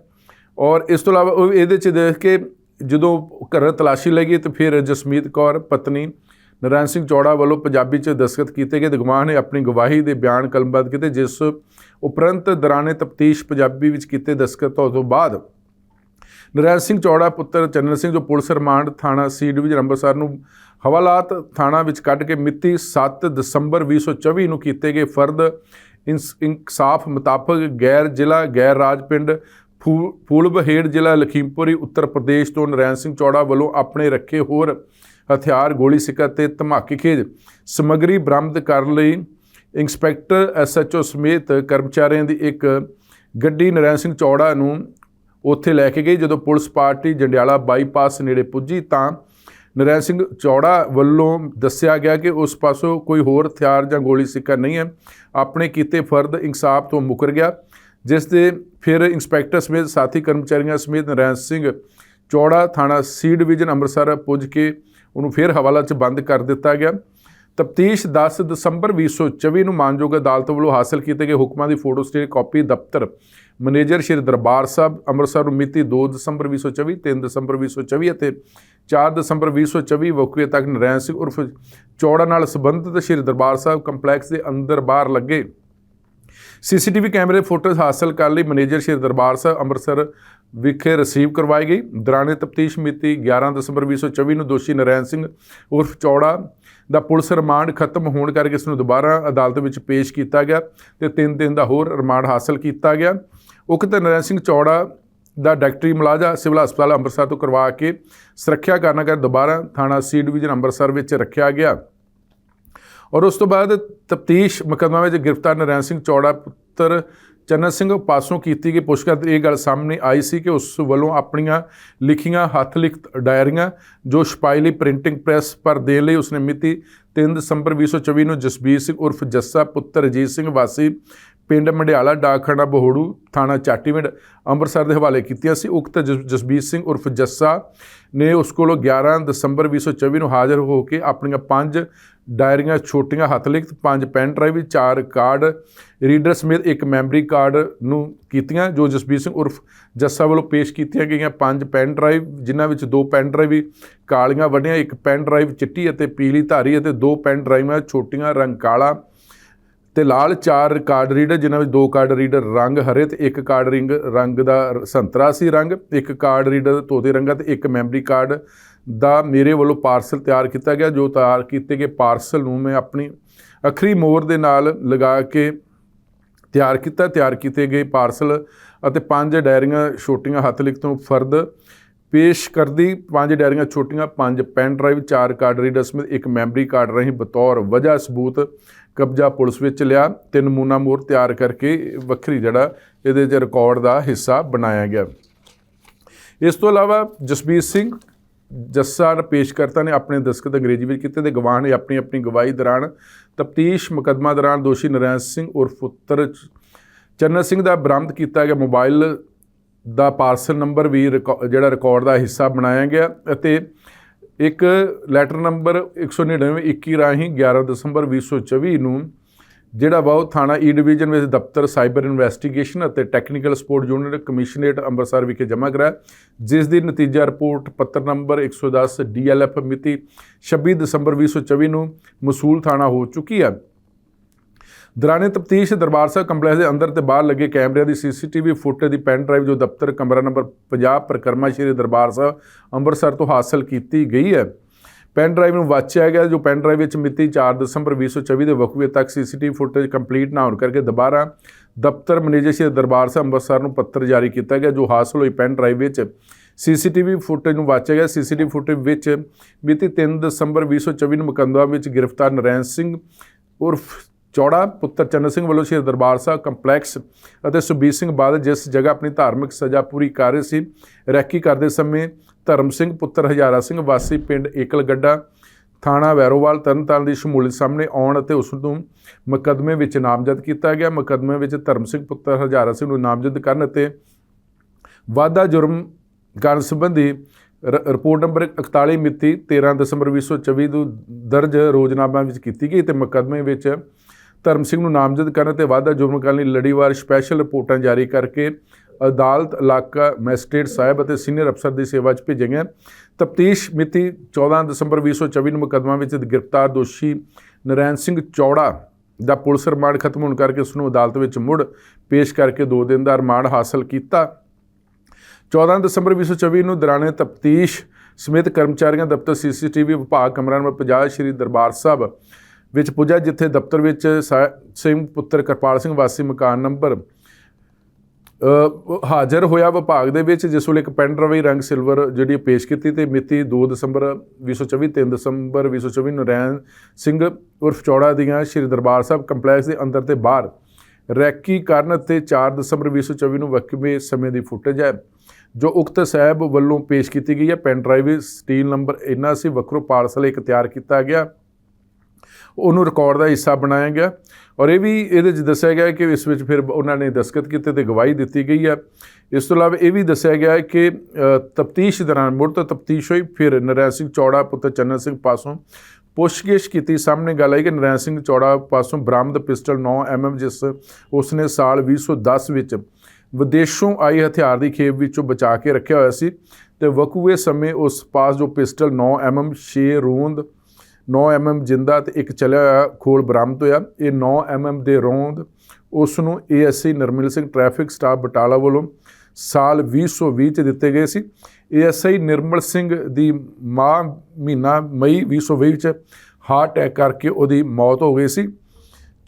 ਔਰ ਇਸ ਤੋਂ ਇਲਾਵਾ ਉਹ ਇਹਦੇ ਚ ਦੇਖ ਕੇ ਜਦੋਂ ਘਰ ਤਲਾਸ਼ੀ ਲੱਗੀ ਤੇ ਫਿਰ ਜਸਮੀਤ ਕੌਰ, ਪਤਨੀ ਨਰਾਇਣ ਸਿੰਘ ਚੌੜਾ ਵੱਲੋਂ ਪੰਜਾਬੀ ਚ ਦਸਖਤ ਕੀਤੇ ਗਏ। ਤੇ ਗਵਾਹ ਨੇ ਆਪਣੀ ਗਵਾਹੀ ਦੇ ਬਿਆਨ ਕਲਮਬੱਧ ਕੀਤੇ, ਜਿਸ ਉਪਰੰਤ ਦੌਰਾਨੇ ਤਫਤੀਸ਼ ਪੰਜਾਬੀ ਵਿੱਚ ਕੀਤੇ ਦਸਖਤ ਤੋਂ ਬਾਅਦ ਨਰੈਣ ਸਿੰਘ ਚੌੜਾ ਪੁੱਤਰ ਚੰਨਨ ਸਿੰਘ, ਜੋ ਪੁਲਿਸ ਰਿਮਾਂਡ ਥਾਣਾ ਸੀ ਡਿਵੀਜ਼ਨ ਅੰਮ੍ਰਿਤਸਰ ਨੂੰ ਹਵਾਲਾਤ ਥਾਣਾ ਵਿੱਚ ਕੱਢ ਕੇ ਮਿਤੀ 7 ਦਸੰਬਰ 2024 ਨੂੰ ਕੀਤੇ ਗਏ ਫਰਦ ਇਨਸਾਫ ਮੁਤਾਬਕ ਗੈਰ ਜ਼ਿਲ੍ਹਾ, ਗੈਰ ਰਾਜ ਪਿੰਡ, ਫੂ- ਫੂਲਬਹੇੜ ਜ਼ਿਲ੍ਹਾ ਲਖੀਮਪੁਰੀ, ਉੱਤਰ ਪ੍ਰਦੇਸ਼ ਤੋਂ ਨਰੈਣ ਸਿੰਘ ਚੌੜਾ ਵੱਲੋਂ ਆਪਣੇ ਰੱਖੇ ਹੋਰ ਹਥਿਆਰ, ਗੋਲੀ ਸਿੱਕਾ ਤੇ ਧਮਾਕੇ ਖੇਜ। ਸਮੱਗਰੀ ਬਰਾਮਦ ਕਰਨ ਲਈ ਇੰਸਪੈਕਟਰ ਐਸਐਚਓ ਸਮੇਤ ਕਰਮਚਾਰੀਆਂ ਦੀ ਇੱਕ ਗੱਡੀ ਨਰੈਣ ਸਿੰਘ ਚੌੜਾ ਨੂੰ ਉੱਥੇ ਲੈ ਕੇ ਗਈ। ਜਦੋਂ ਪੁਲਿਸ ਪਾਰਟੀ ਜੰਡਿਆਲਾ ਬਾਈਪਾਸ ਨੇੜੇ ਪੁੱਜੀ ਤਾਂ ਨਰੈਣ ਸਿੰਘ ਚੌੜਾ ਵੱਲੋਂ ਦੱਸਿਆ ਗਿਆ ਕਿ ਉਸ ਪਾਸੋਂ ਕੋਈ ਹੋਰ ਹਥਿਆਰ ਜਾਂ ਗੋਲੀ ਸਿੱਕਾ ਨਹੀਂ ਹੈ। ਆਪਣੇ ਕੀਤੇ ਫਰਦ ਇਨਸਾਫ ਤੋਂ ਮੁਕਰ ਗਿਆ, ਜਿਸ ਦੇ ਫਿਰ ਇੰਸਪੈਕਟਰ ਸਮੇਤ ਸਾਥੀ ਕਰਮਚਾਰੀਆਂ ਸਮੇਤ ਨਰੈਣ ਸਿੰਘ ਚੌੜਾ ਥਾਣਾ ਸੀ ਡਿਵੀਜ਼ਨ ਅੰਮ੍ਰਿਤਸਰ ਪੁੱਜ ਕੇ ਉਹਨੂੰ ਫਿਰ ਹਵਾਲਾ 'ਚ ਬੰਦ ਕਰ ਦਿੱਤਾ ਗਿਆ। ਤਫਤੀਸ਼ 10 ਦਸੰਬਰ 2024 ਨੂੰ ਮਾਨਯੋਗ ਅਦਾਲਤ ਵੱਲੋਂ ਹਾਸਲ ਕੀਤੇ ਗਏ ਹੁਕਮਾਂ ਦੀ ਫੋਟੋ ਸਟੇਟ ਕਾਪੀ ਦਫ਼ਤਰ ਮੈਨੇਜਰ ਸ਼੍ਰੀ ਦਰਬਾਰ ਸਾਹਿਬ ਅੰਮ੍ਰਿਤਸਰ ਨੂੰ ਮਿਤੀ 2 ਦਸੰਬਰ 2024 3 ਦਸੰਬਰ 2024 ਅਤੇ 4 ਦਸੰਬਰ 2024 ਵਕੂਏ ਤੱਕ ਨਰੈਣ ਸਿੰਘ ਉਰਫ ਚੌੜਾ ਨਾਲ ਸੰਬੰਧਿਤ ਸ਼੍ਰੀ ਦਰਬਾਰ ਸਾਹਿਬ ਕੰਪਲੈਕਸ ਦੇ ਅੰਦਰ ਬਾਹਰ ਲੱਗੇ। ਸੀਸੀਟੀਵੀ ਕੈਮਰੇ ਫੋਟੋਜ਼ ਹਾਸਲ ਕਰਨ ਲਈ ਮੈਨੇਜਰ ਸ਼੍ਰੀ ਦਰਬਾਰ ਸਾਹਿਬ ਅੰਮ੍ਰਿਤਸਰ ਵਿਖੇ ਰਿਸੀਵ ਕਰਵਾਈ ਗਈ। ਦੌਰਾਨੇ ਤਫਤੀਸ਼ ਮਿਤੀ 11 ਦਸੰਬਰ 2024 ਨੂੰ ਦੋਸ਼ੀ ਨਰੈਣ ਸਿੰਘ ਉਰਫ ਚੌੜਾ ਦਾ ਪੁਲਿਸ ਰਿਮਾਂਡ ਖਤਮ ਹੋਣ ਕਰਕੇ ਇਸ ਨੂੰ ਦੁਬਾਰਾ ਅਦਾਲਤ ਵਿੱਚ ਪੇਸ਼ ਕੀਤਾ ਗਿਆ ਤੇ 3 ਦਿਨ ਦਾ ਹੋਰ ਰਿਮਾਂਡ ਹਾਸਲ ਕੀਤਾ ਗਿਆ। ਉਕਤ ਨਰੈਣ ਸਿੰਘ ਚੌੜਾ ਦਾ ਡਾਕਟਰੀ ਮੁਲਾਜ਼ਾ ਸਿਵਲ ਹਸਪਤਾਲ ਅੰਮ੍ਰਿਤਸਰ ਤੋਂ ਕਰਵਾ ਕੇ ਸੁਰੱਖਿਆ ਕਾਰਨਾਂ ਕਰ ਦੁਬਾਰਾ ਥਾਣਾ ਸੀ ਡਿਵੀਜ਼ਨ ਅੰਮ੍ਰਿਤਸਰ ਵਿੱਚ ਰੱਖਿਆ ਗਿਆ। ਔਰ ਉਸ ਤੋਂ ਬਾਅਦ ਤਫਤੀਸ਼ ਮੁਕੱਦਮਾ ਵਿੱਚ ਗ੍ਰਿਫਤਾਰ ਨਰੈਣ ਸਿੰਘ ਚੌੜਾ ਪੁੱਤਰ ਚੰਨਨ ਸਿੰਘ ਪਾਸੋਂ ਕੀਤੀ ਗਈ ਪੁੱਛਗਿੱਛ ਇਹ ਗੱਲ ਸਾਹਮਣੇ ਆਈ ਸੀ ਕਿ ਉਸ ਵੱਲੋਂ ਆਪਣੀਆਂ ਲਿਖੀਆਂ ਹੱਥ ਲਿਖਤ ਡਾਇਰੀਆਂ ਜੋ ਛਪਾਈ ਲਈ ਪ੍ਰਿੰਟਿੰਗ ਪ੍ਰੈਸ ਪਰ ਦੇਣ ਲਈ ਉਸਨੇ ਮਿਤੀ 3 ਦਸੰਬਰ 2024 ਨੂੰ ਜਸਬੀਰ ਸਿੰਘ ਉਰਫ ਜੱਸਾ ਪੁੱਤਰ ਅਜੀਤ ਸਿੰਘ ਵਾਸੀ ਪਿੰਡ ਮੰਡਿਆਲਾ, ਡਾਕਖਾਨਾ, ਬਹੋੜੂ ਥਾਣਾ ਚਾਟੀਵਿੰਡ ਅੰਮ੍ਰਿਤਸਰ ਦੇ ਹਵਾਲੇ ਕੀਤੀਆਂ ਸੀ। ਉਕਤ ਜਸ- ਜਸਬੀਰ ਸਿੰਘ ਉਰਫ ਜੱਸਾ ਨੇ ਉਸ ਕੋਲੋਂ 11 ਦਸੰਬਰ 2024 ਨੂੰ ਹਾਜ਼ਰ ਹੋ ਕੇ ਆਪਣੀਆਂ ਪੰਜ ਡਾਇਰੀਆਂ ਛੋਟੀਆਂ ਹੱਥ ਲਿਖਤ, ਪੰਜ ਪੈਨ ਡਰਾਈਵ, ਚਾਰ ਕਾਰਡ ਰੀਡਰ ਸਮੇਤ ਇੱਕ ਮੈਮਰੀ ਕਾਰਡ ਨੂੰ ਕੀਤੀਆਂ, ਜੋ ਜਸਬੀਰ ਸਿੰਘ ਉਰਫ ਜੱਸਾ ਵੱਲੋਂ ਪੇਸ਼ ਕੀਤੀਆਂ ਗਈਆਂ। ਪੰਜ ਪੈਨ ਡਰਾਈਵ, ਜਿਨ੍ਹਾਂ ਵਿੱਚ ਦੋ ਪੈਨ ਡਰਾਈਵ ਕਾਲੀਆਂ ਵੱਡੀਆਂ, ਇੱਕ ਪੈਨ ਡਰਾਈਵ ਚਿੱਟੀ ਅਤੇ ਪੀਲੀ ਧਾਰੀ ਅਤੇ ਦੋ ਪੈਨ ਡਰਾਈਵਾਂ ਛੋਟੀਆਂ ਰੰਗ ਕਾਲਾ ਤੇ ਲਾਲ ਚਾਰ ਕਾਰਡ ਰੀਡਰ ਜਿਨ੍ਹਾਂ ਵਿੱਚ ਦੋ ਕਾਰਡ ਰੀਡਰ ਰੰਗ ਹਰੇ ਤੇ ਇੱਕ ਕਾਰਡ ਰਿੰਗ ਰੰਗ ਦਾ ਸੰਤਰਾ ਸੀ ਰੰਗ, ਇੱਕ ਕਾਰਡ ਰੀਡਰ ਤੋਤੇ ਰੰਗਾ ਤੇ ਇੱਕ ਮੈਮਰੀ ਕਾਰਡ ਦਾ ਮੇਰੇ ਵੱਲੋਂ ਪਾਰਸਲ ਤਿਆਰ ਕੀਤਾ ਗਿਆ, ਜੋ ਤਿਆਰ ਕੀਤੇ ਗਏ ਪਾਰਸਲ ਨੂੰ ਮੈਂ ਆਪਣੀ ਅਖਰੀ ਮੋਹਰ ਦੇ ਨਾਲ ਲਗਾ ਕੇ ਤਿਆਰ ਕੀਤਾ, ਤਿਆਰ ਕੀਤੇ ਗਏ ਪਾਰਸਲ ਅਤੇ ਪੰਜ ਡਾਇਰੀਆਂ ਛੋਟੀਆਂ ਹੱਥ ਲਿਖਤੋਂ ਫਰਦ ਪੇਸ਼ ਕਰਦੀ, ਪੰਜ ਡਾਇਰੀਆਂ ਛੋਟੀਆਂ, ਪੰਜ ਪੈਨ ਡਰਾਈਵ ਚਾਰ ਕਾਰਡ ਰੀਡਰ ਸਮੇਤ ਇੱਕ ਮੈਮਰੀ ਕਾਰਡ ਰਾਹੀਂ ਬਤੌਰ ਵਜ੍ਹਾ ਸਬੂਤ ਕਬਜ਼ਾ ਪੁਲਿਸ ਵਿੱਚ ਲਿਆ ਤੇ ਨਮੂਨਾ ਮੋਰ ਤਿਆਰ ਕਰਕੇ ਵੱਖਰੀ ਜਿਹੜਾ ਇਹਦੇ 'ਚ ਰਿਕਾਰਡ ਦਾ ਹਿੱਸਾ ਬਣਾਇਆ ਗਿਆ। ਇਸ ਤੋਂ ਇਲਾਵਾ ਜਸਬੀਰ ਸਿੰਘ ਜੱਸਾ ਪੇਸ਼ਕਰਤਾ ਨੇ ਆਪਣੇ ਦਸਖਤ ਅੰਗਰੇਜ਼ੀ ਵਿੱਚ ਕੀਤੇ ਤੇ ਗਵਾਹ ਨੇ ਆਪਣੀ ਆਪਣੀ ਗਵਾਹੀ ਦੌਰਾਨ ਤਫਤੀਸ਼ ਮੁਕੱਦਮਾ ਦੌਰਾਨ ਦੋਸ਼ੀ ਨਰੈਣ ਸਿੰਘ ਉਰਫ ਪੁੱਤਰ ਚ- ਸਿੰਘ ਦਾ ਬਰਾਮਦ ਕੀਤਾ ਗਿਆ। ਮੋਬਾਈਲ ਦਾ ਪਾਰਸਲ ਨੰਬਰ ਵੀ ਰਿਕਾ- ਜਿਹੜਾ ਰਿਕਾਰਡ ਦਾ ਹਿੱਸਾ ਬਣਾਇਆ ਗਿਆ ਅਤੇ ਇੱਕ ਲੈਟਰ ਨੰਬਰ 199 21 ਰਾਹੀਂ 11 ਦਸੰਬਰ 2024 ਨੂੰ, ਜਿਹੜਾ ਵਾ ਉਹ ਥਾਣਾ ਈ ਡਿਵੀਜ਼ਨ ਵਿੱਚ ਦਫ਼ਤਰ ਸਾਈਬਰ ਇਨਵੈਸਟੀਗੇਸ਼ਨ ਅਤੇ technical support unit commissionerate Amritsar ਵਿਖੇ ਜਮ੍ਹਾਂ ਕਰਾਇਆ। ਜਿਸ ਦੀ ਨਤੀਜਾ ਰਿਪੋਰਟ ਪੱਤਰ ਨੰਬਰ 110 ਡੀਐਲਐਫ ਮਿਤੀ 26 ਦਸੰਬਰ 2024 ਨੂੰ ਮਸੂਲ ਥਾਣਾ ਹੋ ਚੁੱਕੀ ਹੈ ਦੌਰਾਨੇ ਤਫਤੀਸ਼ ਦਰਬਾਰ ਸਾਹਿਬ ਕੰਪਲੈਕਸ ਦੇ ਅੰਦਰ ਤੇ ਬਾਹਰ ਲੱਗੇ ਕੈਮਰਿਆਂ ਦੀ ਸੀਸੀਟੀਵੀ ਫੁਟੇਜ ਦੀ ਪੈਨ ਡਰਾਈਵ ਜੋ ਦਫ਼ਤਰ ਕਮਰਾ ਨੰਬਰ 50 ਪ੍ਰਕਰਮਾ ਸ਼੍ਰੀ ਦਰਬਾਰ ਸਾਹਿਬ ਅੰਮ੍ਰਿਤਸਰ ਤੋਂ ਹਾਸਲ ਕੀਤੀ ਗਈ ਹੈ। ਪੈਨ ਡਰਾਈਵ ਨੂੰ ਵਾਚਿਆ ਗਿਆ ਜੋ ਪੈਨ ਡਰਾਈਵ ਵਿੱਚ ਮਿਤੀ 4 ਦਸੰਬਰ 2024 ਦੇ ਵਕੂਏ ਤੱਕ ਸੀਸੀਟੀਵੀ ਫੁਟੇਜ ਕੰਪਲੀਟ ਨਾ ਹੋਣ ਕਰਕੇ ਦੁਬਾਰਾ ਦਫ਼ਤਰ ਮੈਨੇਜਰ ਸ਼੍ਰੀ ਦਰਬਾਰ ਸਾਹਿਬ ਅੰਮ੍ਰਿਤਸਰ ਨੂੰ ਪੱਤਰ ਜਾਰੀ ਕੀਤਾ ਗਿਆ ਜੋ ਹਾਸਲ ਹੋਈ ਪੈਨ ਡਰਾਈਵ ਵਿੱਚ। ਸੀਸੀਟੀਵੀ ਫੁਟੇਜ ਨੂੰ ਵਾਚਿਆ ਗਿਆ। ਸੀਸੀਟੀਵੀ ਫੁਟੇਜ ਵਿੱਚ ਮਿਤੀ 3 ਦਸੰਬਰ 2024 ਨੂੰ ਮੁਕੰਦਮਾ ਵਿੱਚ ਗ੍ਰਿਫਤਾਰ ਨਰੈਣ ਸਿੰਘ ਉਰਫ ਚੌੜਾ ਪੁੱਤਰ ਚੰਨ ਸਿੰਘ ਵੱਲੋਂ ਸ਼੍ਰੀ ਦਰਬਾਰ ਸਾਹਿਬ ਕੰਪਲੈਕਸ ਅਤੇ ਸੁਬੀਰ ਸਿੰਘ ਬਾਦਲ ਜਿਸ ਜਗ੍ਹਾ ਆਪਣੀ ਧਾਰਮਿਕ ਸਜ਼ਾ ਪੂਰੀ ਕਰ ਰਹੇ ਸੀ, ਰੈਕੀ ਕਰਦੇ ਸਮੇਂ ਧਰਮ ਸਿੰਘ ਪੁੱਤਰ ਹਜ਼ਾਰਾ ਸਿੰਘ ਵਾਸੀ ਪਿੰਡ ਏਕਲ ਗੱਡਾ ਥਾਣਾ ਵੈਰੋਵਾਲ ਤਰਨਤਾਰਨ ਦੀ ਸ਼ਮੂਲੀਅਤ ਸਾਹਮਣੇ ਆਉਣ ਅਤੇ ਉਸ ਨੂੰ ਮੁਕੱਦਮੇ ਵਿੱਚ ਨਾਮਜ਼ਦ ਕੀਤਾ ਗਿਆ। ਮੁਕੱਦਮੇ ਵਿੱਚ ਧਰਮ ਸਿੰਘ ਪੁੱਤਰ ਹਜ਼ਾਰਾ ਸਿੰਘ ਨੂੰ ਨਾਮਜ਼ਦ ਕਰਨ ਅਤੇ ਵਾਧਾ ਜੁਰਮ ਕਰਨ ਸੰਬੰਧੀ ਰ- ਰਿਪੋਰਟ ਨੰਬਰ 41 ਮਿਤੀ 13 ਦਸੰਬਰ 2024 ਨੂੰ ਦਰਜ ਰੋਜ਼ਨਾਮਾ ਵਿੱਚ ਕੀਤੀ ਗਈ ਤੇ ਮੁਕੱਦਮੇ ਵਿੱਚ ਧਰਮ ਸਿੰਘ ਨੂੰ ਨਾਮਜ਼ਦ ਕਰਨ ਤੇ ਵਾਧਾ ਜੁਰਮ ਕਰਨ ਲਈ ਲੜੀਵਾਰ ਸਪੈਸ਼ਲ ਰਿਪੋਰਟਾਂ ਜਾਰੀ ਕਰਕੇ ਅਦਾਲਤ, ਇਲਾਕਾ ਮੈਜਿਸਟ੍ਰੇਟ ਸਾਹਿਬ ਅਤੇ ਸੀਨੀਅਰ ਅਫਸਰ ਦੀ ਸੇਵਾ 'ਚ ਭੇਜੇ ਗਏ ਤਫਤੀਸ਼ ਮਿਤੀ 14 ਦਸੰਬਰ 2024 ਨੂੰ ਮੁਕੱਦਮਾ ਵਿੱਚ ਗ੍ਰਿਫਤਾਰ ਦੋਸ਼ੀ ਨਰੈਣ ਸਿੰਘ ਚੌੜਾ ਦਾ ਪੁਲਿਸ ਰਿਮਾਂਡ ਖਤਮ ਹੋਣ ਕਰਕੇ ਉਸ ਨੂੰ ਅਦਾਲਤ ਵਿੱਚ ਮੁੜ ਪੇਸ਼ ਕਰਕੇ 2 ਦਿਨ ਦਾ ਰਿਮਾਂਡ ਹਾਸਲ ਕੀਤਾ। 14 ਦਸੰਬਰ 2024 ਨੂੰ ਦੌਰਾਨੇ ਤਫਤੀਸ਼ ਸਮੇਤ ਕਰਮਚਾਰੀਆਂ, ਦਫ਼ਤਰ, ਸੀਸੀਟੀਵੀ ਵਿਭਾਗ ਕਮਰਾ ਨੰਬਰ 50 ਸ਼੍ਰੀ ਦਰਬਾਰ ਸਾਹਿਬ ਵਿੱਚ ਪੁੱਜਾ, ਜਿੱਥੇ ਦਫ਼ਤਰ ਵਿੱਚ ਸਾ- ਸਿੰਘ ਪੁੱਤਰ ਕਿਰਪਾਲ ਸਿੰਘ ਵਾਸੀ ਮਕਾਨ ਨੰਬਰ ਹਾਜ਼ਰ ਹੋਇਆ ਵਿਭਾਗ ਦੇ ਵਿੱਚ, ਜਿਸ ਵੇਲੇ ਇੱਕ ਪੈਨ ਡਰਾਈਵ ਰੰਗ ਸਿਲਵਰ ਜਿਹੜੀ ਪੇਸ਼ ਕੀਤੀ ਤੇ ਮਿਤੀ 2 ਦਸੰਬਰ 2024 3 ਦਸੰਬਰ 2024 ਨੂੰ ਰੈਣ ਸਿੰਘ ਉਰਫ ਚੌੜਾ ਦੀਆਂ ਸ਼੍ਰੀ ਦਰਬਾਰ ਸਾਹਿਬ ਕੰਪਲੈਕਸ ਦੇ ਅੰਦਰ ਤੇ ਬਾਹਰ ਰੈਕੀ ਕਰਨ ਤੇ 4 ਦਸੰਬਰ 2024 ਨੂੰ ਵਕੀਵੇ ਸਮੇਂ ਦੀ ਫੁਟੇਜ ਹੈ, ਜੋ ਉਕਤ ਸਾਹਿਬ ਵੱਲੋਂ ਪੇਸ਼ ਕੀਤੀ ਗਈ ਹੈ। ਪੈਨ ਡਰਾਈਵ ਸਟੀਲ ਨੰਬਰ ਇੰਨਾ ਸੀ, ਵੱਖਰੋ ਪਾਰਸਲ ਇੱਕ ਤਿਆਰ ਕੀਤਾ ਗਿਆ। ਉਹਨੂੰ ਰਿਕਾਰਡ ਦਾ ਹਿੱਸਾ ਬਣਾਇਆ ਗਿਆ। ਔਰ ਇਹ ਵੀ ਇਹਦੇ 'ਚ ਦੱਸਿਆ ਗਿਆ ਕਿ ਇਸ ਵਿੱਚ ਫਿਰ ਉਹਨਾਂ ਨੇ ਦਸਤਖਤ ਕੀਤੇ ਤੇ ਗਵਾਹੀ ਦਿੱਤੀ ਗਈ ਹੈ। ਇਸ ਤੋਂ ਇਲਾਵਾ ਇਹ ਵੀ ਦੱਸਿਆ ਗਿਆ ਹੈ ਕਿ ਤਫਤੀਸ਼ ਦੌਰਾਨ ਮੁੜ ਤੋਂ ਤਫਤੀਸ਼ ਹੋਈ, ਫਿਰ ਨਰੈਣ ਸਿੰਘ ਚੌੜਾ, ਪੁੱਤਰ ਚੰਨਨ ਸਿੰਘ ਪਾਸੋਂ ਪੁੱਛਗਿੱਛ ਕੀਤੀ। ਸਾਹਮਣੇ ਗੱਲ ਆਈ ਕਿ ਨਰੈਣ ਸਿੰਘ ਚੌੜਾ ਪਾਸੋਂ ਬਰਾਮਦ ਪਿਸਟਲ 9 ਐਮਐਮ ਜਿਸ ਉਸਨੇ ਸਾਲ 2010 ਵਿੱਚ ਵਿਦੇਸ਼ੋਂ ਆਈ ਹਥਿਆਰ ਦੀ ਖੇਪ ਵਿੱਚੋਂ ਬਚਾ ਕੇ ਰੱਖਿਆ ਹੋਇਆ ਸੀ। ਤੇ ਵਕੂਏ ਸਮੇਂ ਉਸ ਪਾਸ ਜੋ ਪਿਸਟਲ 9 ਐਮਐਮ 6 ਰੋਂਦ 9 ਐਮਐਮ ਜਿੰਦਾ ਤੇ ਇੱਕ ਚਲਿਆ ਹੋਇਆ ਖੋਲ ਬਰਾਮਦ ਹੋਇਆ। ਇਹ 9 ਐਮਐਮ ਦੇ ਰੋਂਦ, ਉਸ ਨੂੰ ASI Nirmal Singh traffic staff Batala ਵੱਲੋਂ ਸਾਲ 2020 ਚ ਦਿੱਤੇ ਗਏ ਸੀ। ਏਐਸਆਈ ਨਿਰਮਲ ਸਿੰਘ ਦੀ ਮਾਂ ਮਹੀਨਾ ਮਈ 2020 ਚ ਹਾਰਟ ਅਟੈਕ ਕਰਕੇ ਉਹਦੀ ਮੌਤ ਹੋ ਗਈ ਸੀ।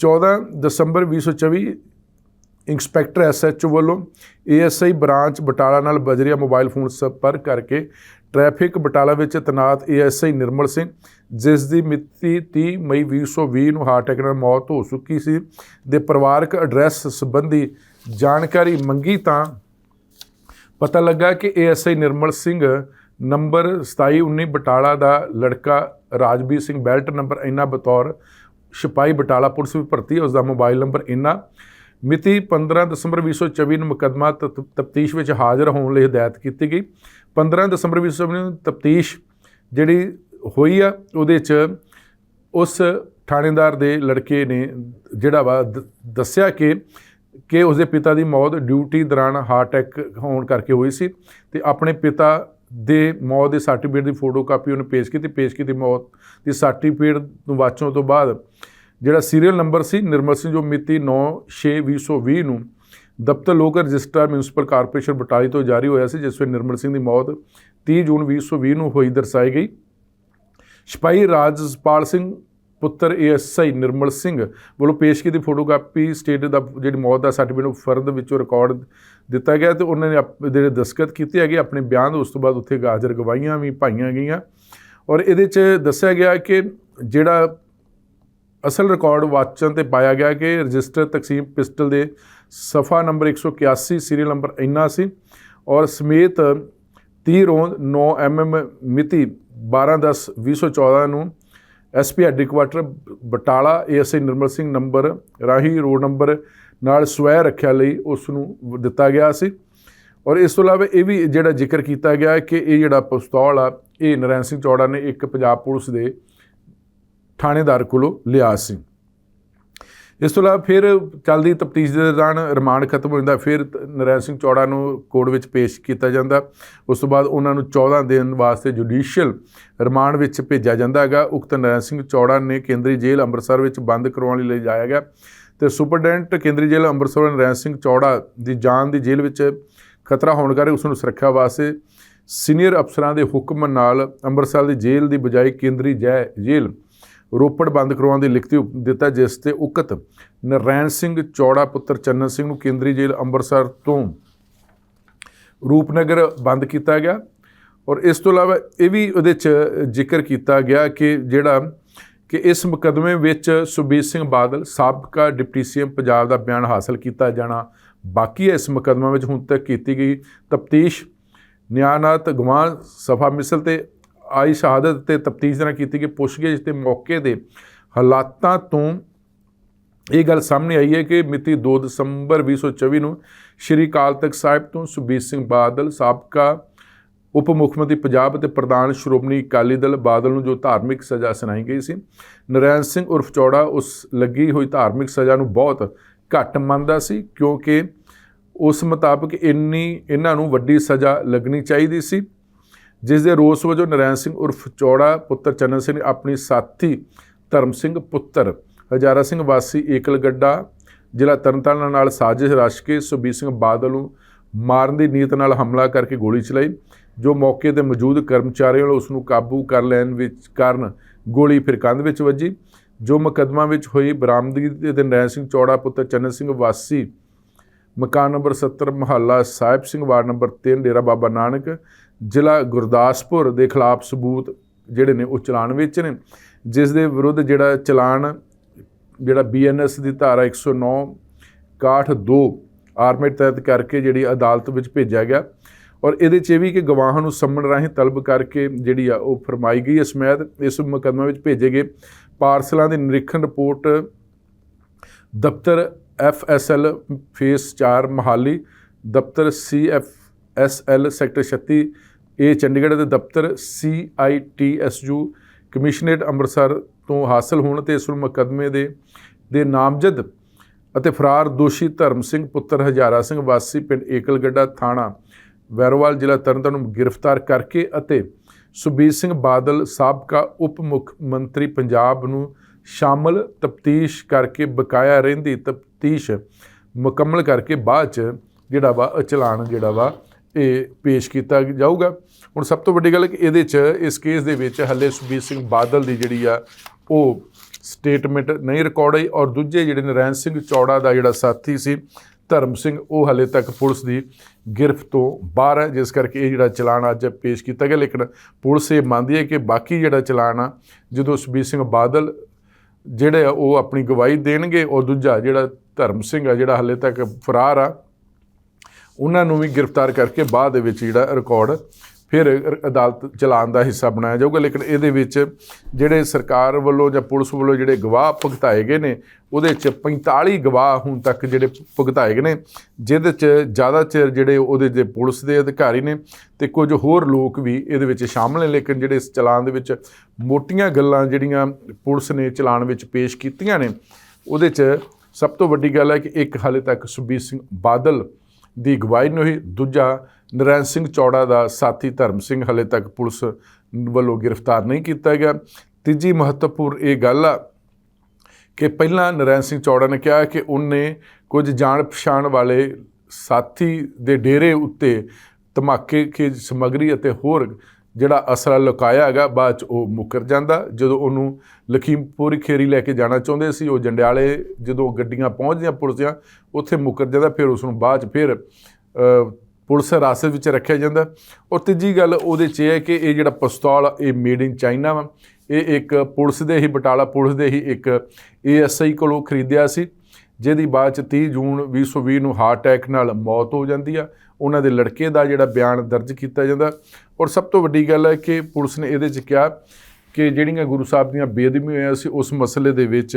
14 ਦਸੰਬਰ 2024 ਇੰਸਪੈਕਟਰ ਐਸਐਚਓ ਵੱਲੋਂ ਏਐਸਆਈ ਬ੍ਰਾਂਚ ਬਟਾਲਾ ਨਾਲ ਬਜਰੀਆ ਮੋਬਾਈਲ ਫੋਨ ਸੰਪਰਕ ਕਰਕੇ ਟ੍ਰੈਫਿਕ ਬਟਾਲਾ ਵਿੱਚ ਤੈਨਾਤ ਏਐਸਆਈ ਨਿਰਮਲ ਸਿੰਘ, ਜਿਸ ਦੀ ਮਿਤੀ 30 ਮਈ 2020 ਨੂੰ ਹਾਰਟ ਅਟੈਕ ਨਾਲ ਮੌਤ ਹੋ ਚੁੱਕੀ ਸੀ, ਦੇ ਪਰਿਵਾਰਕ ਐਡਰੈਸ ਸੰਬੰਧੀ ਜਾਣਕਾਰੀ ਮੰਗੀ ਤਾਂ ਪਤਾ ਲੱਗਾ ਕਿ ਏਐਸਆਈ ਨਿਰਮਲ ਸਿੰਘ ਨੰਬਰ 2719 ਬਟਾਲਾ ਦਾ ਲੜਕਾ ਰਾਜਵੀਰ ਸਿੰਘ ਬੈਲਟ ਨੰਬਰ ਇੰਨਾ ਬਤੌਰ ਸਿਪਾਹੀ ਬਟਾਲਾ ਪੁਲਿਸ ਵਿੱਚ ਭਰਤੀ ਹੈ ਉਸ ਦਾ ਮੋਬਾਈਲ ਨੰਬਰ ਇੰਨਾ। ਮਿਤੀ 15 ਦਸੰਬਰ 2024 ਨੂੰ ਮੁਕੱਦਮਾ ਤਫਤੀਸ਼ ਵਿੱਚ ਹਾਜ਼ਰ ਹੋਣ ਲਈ ਹਦਾਇਤ ਕੀਤੀ ਗਈ। 15 ਦਸੰਬਰ 2024 ਨੂੰ ਤਫਤੀਸ਼ ਜਿਹੜੀ ਹੋਈ ਆ, ਉਹਦੇ 'ਚ ਉਸ ਥਾਣੇਦਾਰ ਦੇ ਲੜਕੇ ਨੇ ਜਿਹੜਾ ਵਾ ਦ- ਦੱਸਿਆ ਕਿ ਕਿ ਉਸਦੇ ਪਿਤਾ ਦੀ ਮੌਤ ਡਿਊਟੀ ਦੌਰਾਨ ਹਾਰਟ ਅਟੈਕ ਹੋਣ ਕਰਕੇ ਹੋਈ ਸੀ ਤੇ ਆਪਣੇ ਪਿਤਾ ਦੇ ਮੌਤ ਦੇ ਸਰਟੀਫਿਕੇਟ ਦੀ ਫੋਟੋ ਕਾਪੀ ਉਹਨੇ ਪੇਸ਼ ਕੀਤੀ ਪੇਸ਼ ਕੀਤੀ ਮੌਤ ਦੀ ਸਰਟੀਫਿਕੇਟ ਨੂੰ ਵਾਚਣ ਤੋਂ ਬਾਅਦ ਜਿਹੜਾ ਸੀਰੀਅਲ ਨੰਬਰ ਸੀ, ਨਿਰਮਲ ਸਿੰਘ ਜੋ ਮਿਤੀ 9/6/2020 ਨੂੰ ਦਫ਼ਤਰ ਲੋਕ ਰਜਿਸਟਰ ਮਿਊਨਿਸਪਲ ਕਾਰਪੋਰੇਸ਼ਨ ਬਟਾਲੀ ਤੋਂ ਜਾਰੀ ਹੋਇਆ ਸੀ, ਜਿਸ ਵਿੱਚ ਨਿਰਮਲ ਸਿੰਘ ਦੀ ਮੌਤ 30 ਜੂਨ 2020 ਨੂੰ ਹੋਈ ਦਰਸਾਈ ਗਈ। ਸਿਪਾਹੀ ਰਾਜਪਾਲ ਸਿੰਘ, ਪੁੱਤਰ ਏਐਸਆਈ ਨਿਰਮਲ ਸਿੰਘ ਵੱਲੋਂ ਪੇਸ਼ ਕੀਤੀ ਫੋਟੋਕਾਪੀ ਸਟੇਟ ਦਾ ਜਿਹੜੀ ਮੌਤ ਦਾ ਸਰਟੀਫਿਕੇਟ ਨੂੰ ਫਰਦ ਵਿੱਚੋਂ ਰਿਕਾਰਡ ਦਿੱਤਾ ਗਿਆ ਤੇ ਉਹਨਾਂ ਨੇ ਆਪ- ਜਿਹੜੇ ਦਸਤਖਤ ਕੀਤੇ ਹੈਗੇ, ਆਪਣੇ ਬਿਆਨ ਉਸ ਤੋਂ ਬਾਅਦ ਉੱਥੇ ਹਾਜ਼ਰ ਗਵਾਹੀਆਂ ਵੀ ਪਾਈਆਂ ਗਈਆਂ। ਔਰ ਇਹਦੇ 'ਚ ਦੱਸਿਆ ਗਿਆ ਕਿ ਜਿਹੜਾ ਅਸਲ ਰਿਕਾਰਡ ਵਾਚਨ ਤੇ ਪਾਇਆ ਗਿਆ ਕਿ ਰਜਿਸਟਰ ਤਕਸੀਮ ਪਿਸਟਲ ਦੇ ਸਫਾ ਨੰਬਰ 181 ਸੀਰੀਅਲ ਨੰਬਰ ਇੰਨਾ ਸੀ ਔਰ ਸਮੇਤ 30 ਰੋਂਦ 9 ਐਮਐਮ ਮਿਤੀ 12/10/2014 ਨੂੰ SP headquarter Batala ASI Nirmal Singh number ਰਾਹੀ ਰੋਡ ਨੰਬਰ ਨਾਲ ਸਵੈ ਰੱਖਿਆ ਲਈ ਉਸ ਨੂੰ ਦਿੱਤਾ ਗਿਆ ਸੀ ਔਰ ਇਸ ਤੋਂ ਇਲਾਵਾ ਇਹ ਵੀ ਜਿਹੜਾ ਜ਼ਿਕਰ ਕੀਤਾ ਗਿਆ ਕਿ ਇਹ ਜਿਹੜਾ ਪਿਸਤੌਲ ਆ, ਇਹ ਨਰੈਣ ਸਿੰਘ ਚੌੜਾ ਨੇ ਇੱਕ ਪੰਜਾਬ ਪੁਲਿਸ ਦੇ ਥਾਣੇਦਾਰ ਕੋਲੋਂ ਲਿਆ ਸੀ। ਇਸ ਤੋਂ ਇਲਾਵਾ ਫਿਰ ਚੱਲਦੀ ਤਫਤੀਸ਼ ਦੇ ਦੌਰਾਨ ਰਿਮਾਂਡ ਖਤਮ ਹੋ ਜਾਂਦਾ, ਫਿਰ ਤ- ਨਰੈਣ ਸਿੰਘ ਚੌੜਾ ਨੂੰ ਕੋਰਟ ਵਿੱਚ ਪੇਸ਼ ਕੀਤਾ ਜਾਂਦਾ। ਉਸ ਤੋਂ ਬਾਅਦ ਉਹਨਾਂ ਨੂੰ 14 ਦਿਨ ਵਾਸਤੇ ਜੁਡੀਸ਼ੀਅਲ ਰਿਮਾਂਡ ਵਿੱਚ ਭੇਜਿਆ ਜਾਂਦਾ ਹੈਗਾ। ਉਕਤ ਨਰੈਣ ਸਿੰਘ ਚੌੜਾ ਨੇ ਕੇਂਦਰੀ ਜੇਲ੍ਹ ਅੰਮ੍ਰਿਤਸਰ ਵਿੱਚ ਬੰਦ ਕਰਵਾਉਣ ਲਈ ਲਿਜਾਇਆ ਗਿਆ ਤੇ ਸੁਪਰਡੈਂਟ ਕੇਂਦਰੀ ਜੇਲ੍ਹ ਅੰਮ੍ਰਿਤਸਰ ਨਰੈਣ ਸਿੰਘ ਚੌੜਾ ਦੀ ਜਾਨ ਦੀ ਜੇਲ੍ਹ ਵਿੱਚ ਖਤਰਾ ਹੋਣ ਕਰਕੇ ਉਸ ਨੂੰ ਸੁਰੱਖਿਆ ਵਾਸਤੇ ਸੀਨੀਅਰ ਅਫਸਰਾਂ ਦੇ ਹੁਕਮ ਨਾਲ ਅੰਮ੍ਰਿਤਸਰ ਦੀ ਜੇਲ੍ਹ ਦੀ ਬਜਾਏ ਕੇਂਦਰੀ ਜੈ, ਜੇਲ੍ਹ ਰੋਪੜ ਬੰਦ ਕਰਵਾਉਣ ਦੀ ਲਿਖਤੀ ਹੁਕਮ ਦਿੱਤਾ ਜਿਸ ਤੇ ਉਕਤ ਨਰੈਣ ਸਿੰਘ ਚੌੜਾ ਪੁੱਤਰ ਚੰਨਨ ਸਿੰਘ ਨੂੰ ਕੇਂਦਰੀ ਜੇਲ੍ਹ ਅੰਮ੍ਰਿਤਸਰ ਤੋਂ ਰੂਪਨਗਰ ਬੰਦ ਕੀਤਾ ਗਿਆ। ਔਰ ਇਸ ਤੋਂ ਇਲਾਵਾ ਇਹ ਵੀ ਉਹਦੇ ਚ ਜ਼ਿਕਰ ਕੀਤਾ ਗਿਆ ਕਿ ਜਿਹੜਾ ਕਿ ਇਸ ਮੁਕਦਮੇ ਵਿੱਚ ਸੁਬੀਰ ਸਿੰਘ ਬਾਦਲ ਸਾਬਕਾ ਡਿਪਟੀ ਸੀਐਮ ਪੰਜਾਬ ਦਾ ਬਿਆਨ ਹਾਸਲ ਕੀਤਾ ਜਾਣਾ ਬਾਕੀ ਹੈ। ਇਸ ਮੁਕਦਮੇ ਵਿੱਚ ਹੁਣ ਤੱਕ ਕੀਤੀ ਗਈ ਤਫਤੀਸ਼ ਨਿਆਨਾਤ ਗਵਾਹ ਸਫਾ ਮਿਸਲ ਤੇ ਆਈ ਸ਼ਹਾਦਤ ਤੇ ਤਫਤੀਸ਼ ਨਾਲ ਕੀਤੀ ਗਈ ਪੁੱਛਗਿੱਛ ਤੇ ਮੌਕੇ ਦੇ ਹਾਲਾਤਾਂ ਤੋਂ ਇਹ ਗੱਲ ਸਾਹਮਣੇ ਆਈ ਹੈ ਕਿ ਮਿਤੀ 2 ਦਸੰਬਰ 2024 ਨੂੰ ਸ਼੍ਰੀ ਅਕਾਲ ਤਖਤ ਸਾਹਿਬ ਤੋਂ ਸੁਬੀਰ ਸਿੰਘ ਬਾਦਲ, ਸਾਬਕਾ ਉਪ ਮੁੱਖ ਮੰਤਰੀ ਪੰਜਾਬ ਅਤੇ ਪ੍ਰਧਾਨ ਸ਼੍ਰੋਮਣੀ ਅਕਾਲੀ ਦਲ ਬਾਦਲ ਨੂੰ ਜੋ ਧਾਰਮਿਕ ਸਜ਼ਾ ਸੁਣਾਈ ਗਈ ਸੀ। ਨਰੈਣ ਸਿੰਘ ਉਰਫ ਚੌੜਾ ਉਸ ਲੱਗੀ ਹੋਈ ਧਾਰਮਿਕ ਸਜ਼ਾ ਨੂੰ ਬਹੁਤ ਘੱਟ ਮੰਨਦਾ ਸੀ ਕਿਉਂਕਿ ਉਸ ਮੁਤਾਬਕ ਇੰਨੀ, ਇਹਨਾਂ ਨੂੰ ਵੱਡੀ ਸਜ਼ਾ ਲੱਗਣੀ ਚਾਹੀਦੀ ਸੀ। ਜਿਸ ਦੇ ਰੋਸ ਵਜੋਂ ਨਰੈਣ ਸਿੰਘ ਉਰਫ ਚੌੜਾ ਪੁੱਤਰ ਚੰਨ ਸਿੰਘ ਨੇ ਆਪਣੀ ਸਾਥੀ ਧਰਮ ਸਿੰਘ ਪੁੱਤਰ ਹਜ਼ਾਰਾ ਸਿੰਘ ਵਾਸੀ ਏਕਲਗੱਡਾ, ਜ਼ਿਲ੍ਹਾ ਤਰਨਤਾਰਨ ਨਾਲ ਸਾਜ਼ਿਸ਼ ਰਚ ਕੇ ਸੁਬੀਰ ਸਿੰਘ ਬਾਦਲ ਨੂੰ ਮਾਰਨ ਦੀ ਨੀਤ ਨਾਲ ਹਮਲਾ ਕਰਕੇ ਗੋਲੀ ਚਲਾਈ, ਜੋ ਮੌਕੇ ਤੇ ਮੌਜੂਦ ਕਰਮਚਾਰੀਆਂ ਵੱਲੋਂ ਉਸ ਨੂੰ ਕਾਬੂ ਕਰ ਲੈਣ ਵਿੱਚ ਕਾਰਨ ਗੋਲੀ ਫਿਰ ਕੰਧ ਵਿੱਚ ਵੱਜੀ, ਜੋ ਮੁਕੱਦਮਾ ਵਿੱਚ ਹੋਈ ਬਰਾਮਦਗੀ ਦੇ ਨਰੈਣ ਸਿੰਘ ਚੌੜਾ ਪੁੱਤਰ ਚੰਨ ਸਿੰਘ ਵਾਸੀ ਮਕਾਨ ਨੰਬਰ 70 ਮਹੱਲਾ ਸਾਹਿਬ ਸਿੰਘ ਵਾਰਡ ਨੰਬਰ 3 ਡੇਰਾ ਬਾਬਾ ਨਾਨਕ ਜ਼ਿਲ੍ਹਾ ਗੁਰਦਾਸਪੁਰ ਦੇ ਖਿਲਾਫ ਸਬੂਤ ਜਿਹੜੇ ਨੇ ਉਹ ਚਲਾਨ ਵਿੱਚ ਨੇ, ਜਿਸ ਦੇ ਵਿਰੁੱਧ ਜਿਹੜਾ ਚਲਾਨ, ਜਿਹੜਾ ਬੀਐਨਐਸ ਦੀ ਧਾਰਾ 109 62 ਆਰਮੇਟ ਤਹਿਤ ਕਰਕੇ ਜਿਹੜੀ ਅਦਾਲਤ ਵਿੱਚ ਭੇਜਿਆ ਗਿਆ ਔਰ ਇਹਦੇ 'ਚ ਇਹ ਵੀ ਕਿ ਗਵਾਹਾਂ ਨੂੰ ਸੰਮਣ ਰਾਹੀਂ ਤਲਬ ਕਰਕੇ ਜਿਹੜੀ ਆ ਉਹ ਫਰਮਾਈ ਗਈ ਇਸ ਸਮੇਤ, ਇਸ ਮੁਕੱਦਮੇ ਵਿੱਚ ਭੇਜੇ ਗਏ ਪਾਰਸਲਾਂ ਦੀ ਨਿਰੀਖਣ ਰਿਪੋਰਟ ਦਫ਼ਤਰ ਐਫਐਸਐਲ ਫੇਸ 4 ਮਹਾਲੀ, ਦਫ਼ਤਰ ਸੀਐਫਐਸਐਲ ਸੈਕਟਰ 36 ਇਹ ਚੰਡੀਗੜ੍ਹ ਦੇ ਦਫ਼ਤਰ ਸੀਆਈਟੀਐਸਯੂ ਕਮਿਸ਼ਨਰੇਟ ਅੰਮ੍ਰਿਤਸਰ ਤੋਂ ਹਾਸਲ ਹੋਣ ਤੇ ਇਸ ਨੂੰ ਮੁਕੱਦਮੇ ਦੇ ਦੇ ਨਾਮਜ਼ਦ ਅਤੇ ਫਰਾਰ ਦੋਸ਼ੀ ਧਰਮ ਸਿੰਘ ਪੁੱਤਰ ਹਜ਼ਾਰਾ ਸਿੰਘ ਵਾਸੀ ਪਿੰਡ ਏਕਲਗੱਡਾ ਥਾਣਾ ਵੈਰੋਵਾਲ ਜ਼ਿਲ੍ਹਾ ਤਰਨਤਾਰਨ ਨੂੰ ਗ੍ਰਿਫਤਾਰ ਕਰਕੇ ਅਤੇ ਸੁਬੀਰ ਸਿੰਘ ਬਾਦਲ ਸਾਬਕਾ ਉਪ ਮੁੱਖ ਮੰਤਰੀ ਪੰਜਾਬ ਨੂੰ ਸ਼ਾਮਲ ਤਫਤੀਸ਼ ਕਰਕੇ ਬਕਾਇਆ ਰਹਿੰਦੀ ਤਫਤੀਸ਼ ਮੁਕੰਮਲ ਕਰਕੇ ਬਾਅਦ ਚ ਜਿਹੜਾ ਵਾ ਚਲਾਨ ਜਿਹੜਾ ਵਾ ਇਹ ਪੇਸ਼ ਕੀਤਾ ਜਾਊਗਾ। ਹੁਣ ਸਭ ਤੋਂ ਵੱਡੀ ਗੱਲ ਕਿ ਇਹਦੇ ਚ, ਇਸ ਕੇਸ ਦੇ ਵਿੱਚ ਹੱਲੇ ਸੁਬੀਰ ਸਿੰਘ ਬਾਦਲ ਦੀ ਜਿਹੜੀ ਆ, ਉਹ ਸਟੇਟਮੈਂਟ ਨਹੀਂ ਰਿਕਾਰਡ ਹੋਈ ਔਰ ਦੂਜੇ ਜਿਹੜੇ ਨਰੈਣ ਸਿੰਘ ਚੌੜਾ ਦਾ ਜਿਹੜਾ ਸਾਥੀ ਸੀ, ਧਰਮ ਸਿੰਘ, ਉਹ ਹਲੇ ਤੱਕ ਪੁਲਿਸ ਦੀ ਗ੍ਰਿਫ਼ਤ ਤੋਂ ਬਾਹਰ ਹੈ, ਜਿਸ ਕਰਕੇ ਇਹ ਜਿਹੜਾ ਚਲਾਨ ਅੱਜ ਪੇਸ਼ ਕੀਤਾ ਗਿਆ। ਲੇਕਿਨ ਪੁਲਿਸ ਇਹ ਮੰਨਦੀ ਹੈ ਕਿ ਬਾਕੀ ਜਿਹੜਾ ਚਲਾਨ ਆ, ਜਦੋਂ ਸੁਬੀਰ ਸਿੰਘ ਬਾਦਲ ਜਿਹੜੇ ਆ, ਉਹ ਆਪਣੀ ਗਵਾਹੀ ਦੇਣਗੇ ਔਰ ਦੂਜਾ ਜਿਹੜਾ ਧਰਮ ਸਿੰਘ ਆ, ਜਿਹੜਾ ਹਲੇ ਤੱਕ ਫਰਾਰ ਆ ਉਹਨਾਂ ਨੂੰ ਵੀ ਗ੍ਰਿਫਤਾਰ ਕਰਕੇ ਬਾਅਦ ਦੇ ਵਿੱਚ ਜਿਹੜਾ ਰਿਕਾਰਡ ਫਿਰ ਅਦਾਲਤ ਚਲਾਉਣ ਦਾ ਹਿੱਸਾ ਬਣਾਇਆ ਜਾਊਗਾ। ਲੇਕਿਨ ਇਹਦੇ ਵਿੱਚ ਜਿਹੜੇ ਸਰਕਾਰ ਵੱਲੋਂ ਜਾਂ ਪੁਲਿਸ ਵੱਲੋਂ ਜਿਹੜੇ ਗਵਾਹ ਭੁਗਤਾਏ ਗਏ ਨੇ, ਉਹਦੇ ਚ 45 ਗਵਾਹ ਹੁਣ ਤੱਕ ਜਿਹੜੇ ਭੁਗਤਾਏ ਗਏ ਨੇ, ਜਿਹਦੇ ਚ ਜ਼ਿਆਦਾ ਚਿਰ ਜਿਹੜੇ ਉਹਦੇ ਦੇ ਪੁਲਿਸ ਦੇ ਅਧਿਕਾਰੀ ਨੇ ਤੇ ਕੁਝ ਹੋਰ ਲੋਕ ਵੀ ਇਹਦੇ ਵਿੱਚ ਸ਼ਾਮਲ ਨੇ। ਲੇਕਿਨ ਜਿਹੜੇ ਇਸ ਚਲਾਨ ਦੇ ਵਿੱਚ ਮੋਟੀਆਂ ਗੱਲਾਂ ਜਿਹੜੀਆਂ ਪੁਲਿਸ ਨੇ ਚਲਾਨ ਵਿੱਚ ਪੇਸ਼ ਕੀਤੀਆਂ ਨੇ, ਉਹਦੇ ਚ ਸਭ ਤੋਂ ਵੱਡੀ ਗੱਲ ਹੈ ਕਿ ਇੱਕ ਹਾਲੇ ਤੱਕ ਸੁਬੀਰ ਸਿੰਘ ਬਾਦਲ ਦੀ ਗਵਾਹੀ ਨਹੀਂ ਹੋਈ ਦੂਜਾ ਨਰੈਣ ਸਿੰਘ ਚੌੜਾ ਦਾ ਸਾਥੀ ਧਰਮ ਸਿੰਘ ਹਲੇ ਤੱਕ ਪੁਲਿਸ ਵੱਲੋਂ ਗ੍ਰਿਫਤਾਰ ਨਹੀਂ ਕੀਤਾ ਗਿਆ। ਤੀਜੀ ਮਹੱਤਵਪੂਰਨ ਇਹ ਗੱਲ ਆ ਕਿ ਪਹਿਲਾਂ ਨਰੈਣ ਸਿੰਘ ਚੌੜਾ ਨੇ ਕਿਹਾ ਕਿ ਉਹਨੇ ਕੁਝ ਜਾਣ ਪਛਾਣ ਵਾਲੇ ਸਾਥੀ ਦੇ ਡੇਰੇ ਉੱਤੇ ਧਮਾਕੇ ਕੀ ਸਮਗਰੀ ਅਤੇ ਹੋਰ ਜਿਹੜਾ ਅਸਲਾ ਲੁਕਾਇਆ ਹੈਗਾ ਬਾਅਦ ਚ ਉਹ ਮੁੱਕਰ ਜਾਂਦਾ। ਜਦੋਂ ਉਹਨੂੰ ਲਖੀਮਪੁਰ ਖੇਰੀ ਲੈ ਕੇ ਜਾਣਾ ਚਾਹੁੰਦੇ ਸੀ ਉਹ ਜੰਡਿਆਲੇ ਜਦੋਂ ਗੱਡੀਆਂ ਪਹੁੰਚਦੀਆਂ ਪੁਲਿਸ ਦੀਆਂ ਉੱਥੇ ਮੁੱਕਰ ਜਾਂਦਾ ਫਿਰ ਉਸ ਨੂੰ ਬਾਅਦ ਚ ਫਿਰ ਪੁਲਿਸ ਹਿਰਾਸਤ ਵਿੱਚ ਰੱਖਿਆ ਜਾਂਦਾ। ਔਰ ਤੀਜੀ ਗੱਲ ਉਹਦੇ 'ਚ ਇਹ ਹੈ ਕਿ ਇਹ ਜਿਹੜਾ ਪਿਸਤੌਲ ਆ, ਇਹ ਮੇਡ ਇਨ ਚਾਈਨਾ ਵਾ। ਇਹ ਇੱਕ ਪੁਲਿਸ ਦੇ ਹੀ ਬਟਾਲਾ ਪੁਲਿਸ ਦੇ ਹੀ ਇੱਕ ਏਐਸਆਈ ਕੋਲੋਂ ਖਰੀਦਿਆ ਸੀ ਜਿਹਦੀ ਬਾਅਦ ਚ 30 ਜੂਨ 2020 ਨੂੰ ਹਾਰਟ ਅਟੈਕ ਨਾਲ ਮੌਤ ਹੋ ਜਾਂਦੀ ਆ। ਉਹਨਾਂ ਦੇ ਲੜਕੇ ਦਾ ਜਿਹੜਾ ਬਿਆਨ ਦਰਜ ਕੀਤਾ ਜਾਂਦਾ। ਔਰ ਸਭ ਤੋਂ ਵੱਡੀ ਗੱਲ ਹੈ ਕਿ ਪੁਲਿਸ ਨੇ ਇਹਦੇ 'ਚ ਕਿਹਾ ਕਿ ਜਿਹੜੀਆਂ ਗੁਰੂ ਸਾਹਿਬ ਦੀਆਂ ਬੇਦਬੀ ਹੋਈਆਂ ਸੀ, ਉਸ ਮਸਲੇ ਦੇ ਵਿੱਚ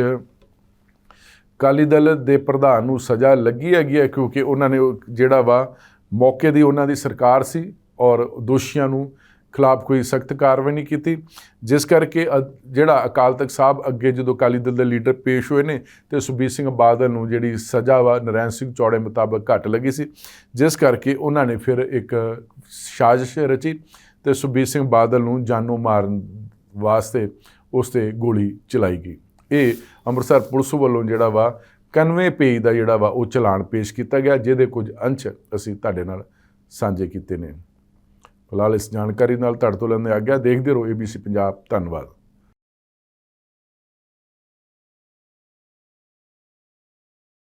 ਅਕਾਲੀ ਦਲ ਦੇ ਪ੍ਰਧਾਨ ਨੂੰ ਸਜ਼ਾ ਲੱਗੀ ਹੈਗੀ ਹੈ, ਕਿਉਂਕਿ ਉਹਨਾਂ ਨੇ ਜਿਹੜਾ ਵਾ ਮੌਕੇ ਦੀ ਉਹਨਾਂ ਦੀ ਸਰਕਾਰ ਸੀ ਔਰ ਦੋਸ਼ੀਆਂ ਨੂੰ ਖਿਲਾਫ ਕੋਈ ਸਖਤ ਕਾਰਵਾਈ ਨਹੀਂ ਕੀਤੀ, ਜਿਸ ਕਰਕੇ ਅ- ਜਿਹੜਾ ਅਕਾਲ ਤਖਤ ਸਾਹਿਬ ਅੱਗੇ ਜਦੋਂ ਅਕਾਲੀ ਦਲ ਦੇ ਲੀਡਰ ਪੇਸ਼ ਹੋਏ ਨੇ ਤੇ ਸੁਖਬੀਰ ਸਿੰਘ ਬਾਦਲ ਨੂੰ ਜਿਹੜੀ ਸਜ਼ਾ ਵਾ ਨਰੈਣ ਸਿੰਘ ਚੌੜੇ ਮੁਤਾਬਕ ਘੱਟ ਲੱਗੀ ਸੀ, ਜਿਸ ਕਰਕੇ ਉਹਨਾਂ ਨੇ ਫਿਰ ਇੱਕ ਸਾਜ਼ਿਸ਼ ਰਚੀ ਤੇ ਸੁਖਬੀਰ ਸਿੰਘ ਬਾਦਲ ਨੂੰ ਜਾਨੋਂ ਮਾਰਨ ਵਾਸਤੇ ਉਸ ਤੇ ਗੋਲੀ ਚਲਾਈ ਗਈ। ਇਹ ਅੰਮ੍ਰਿਤਸਰ ਪੁਲਿਸ ਵੱਲੋਂ ਜਿਹੜਾ ਵਾ 91 ਪੇਜ ਦਾ ਜਿਹੜਾ ਵਾ ਉਹ ਚਲਾਨ ਪੇਸ਼ ਕੀਤਾ ਗਿਆ, ਜਿਹਦੇ ਕੁਝ ਅੰਸ਼ ਅਸੀਂ ਤੁਹਾਡੇ ਨਾਲ ਸਾਂਝੇ ਕੀਤੇ ਨੇ। ਫਿਲਹਾਲ ਇਸ ਜਾਣਕਾਰੀ ਨਾਲ ਤੁਹਾਡੇ ਤੋਂ ਲੈਂਦੇ ਆਗਿਆ ਦੇਖਦੇ ਰਹੋ ABC ਪੰਜਾਬ ਧੰਨਵਾਦ।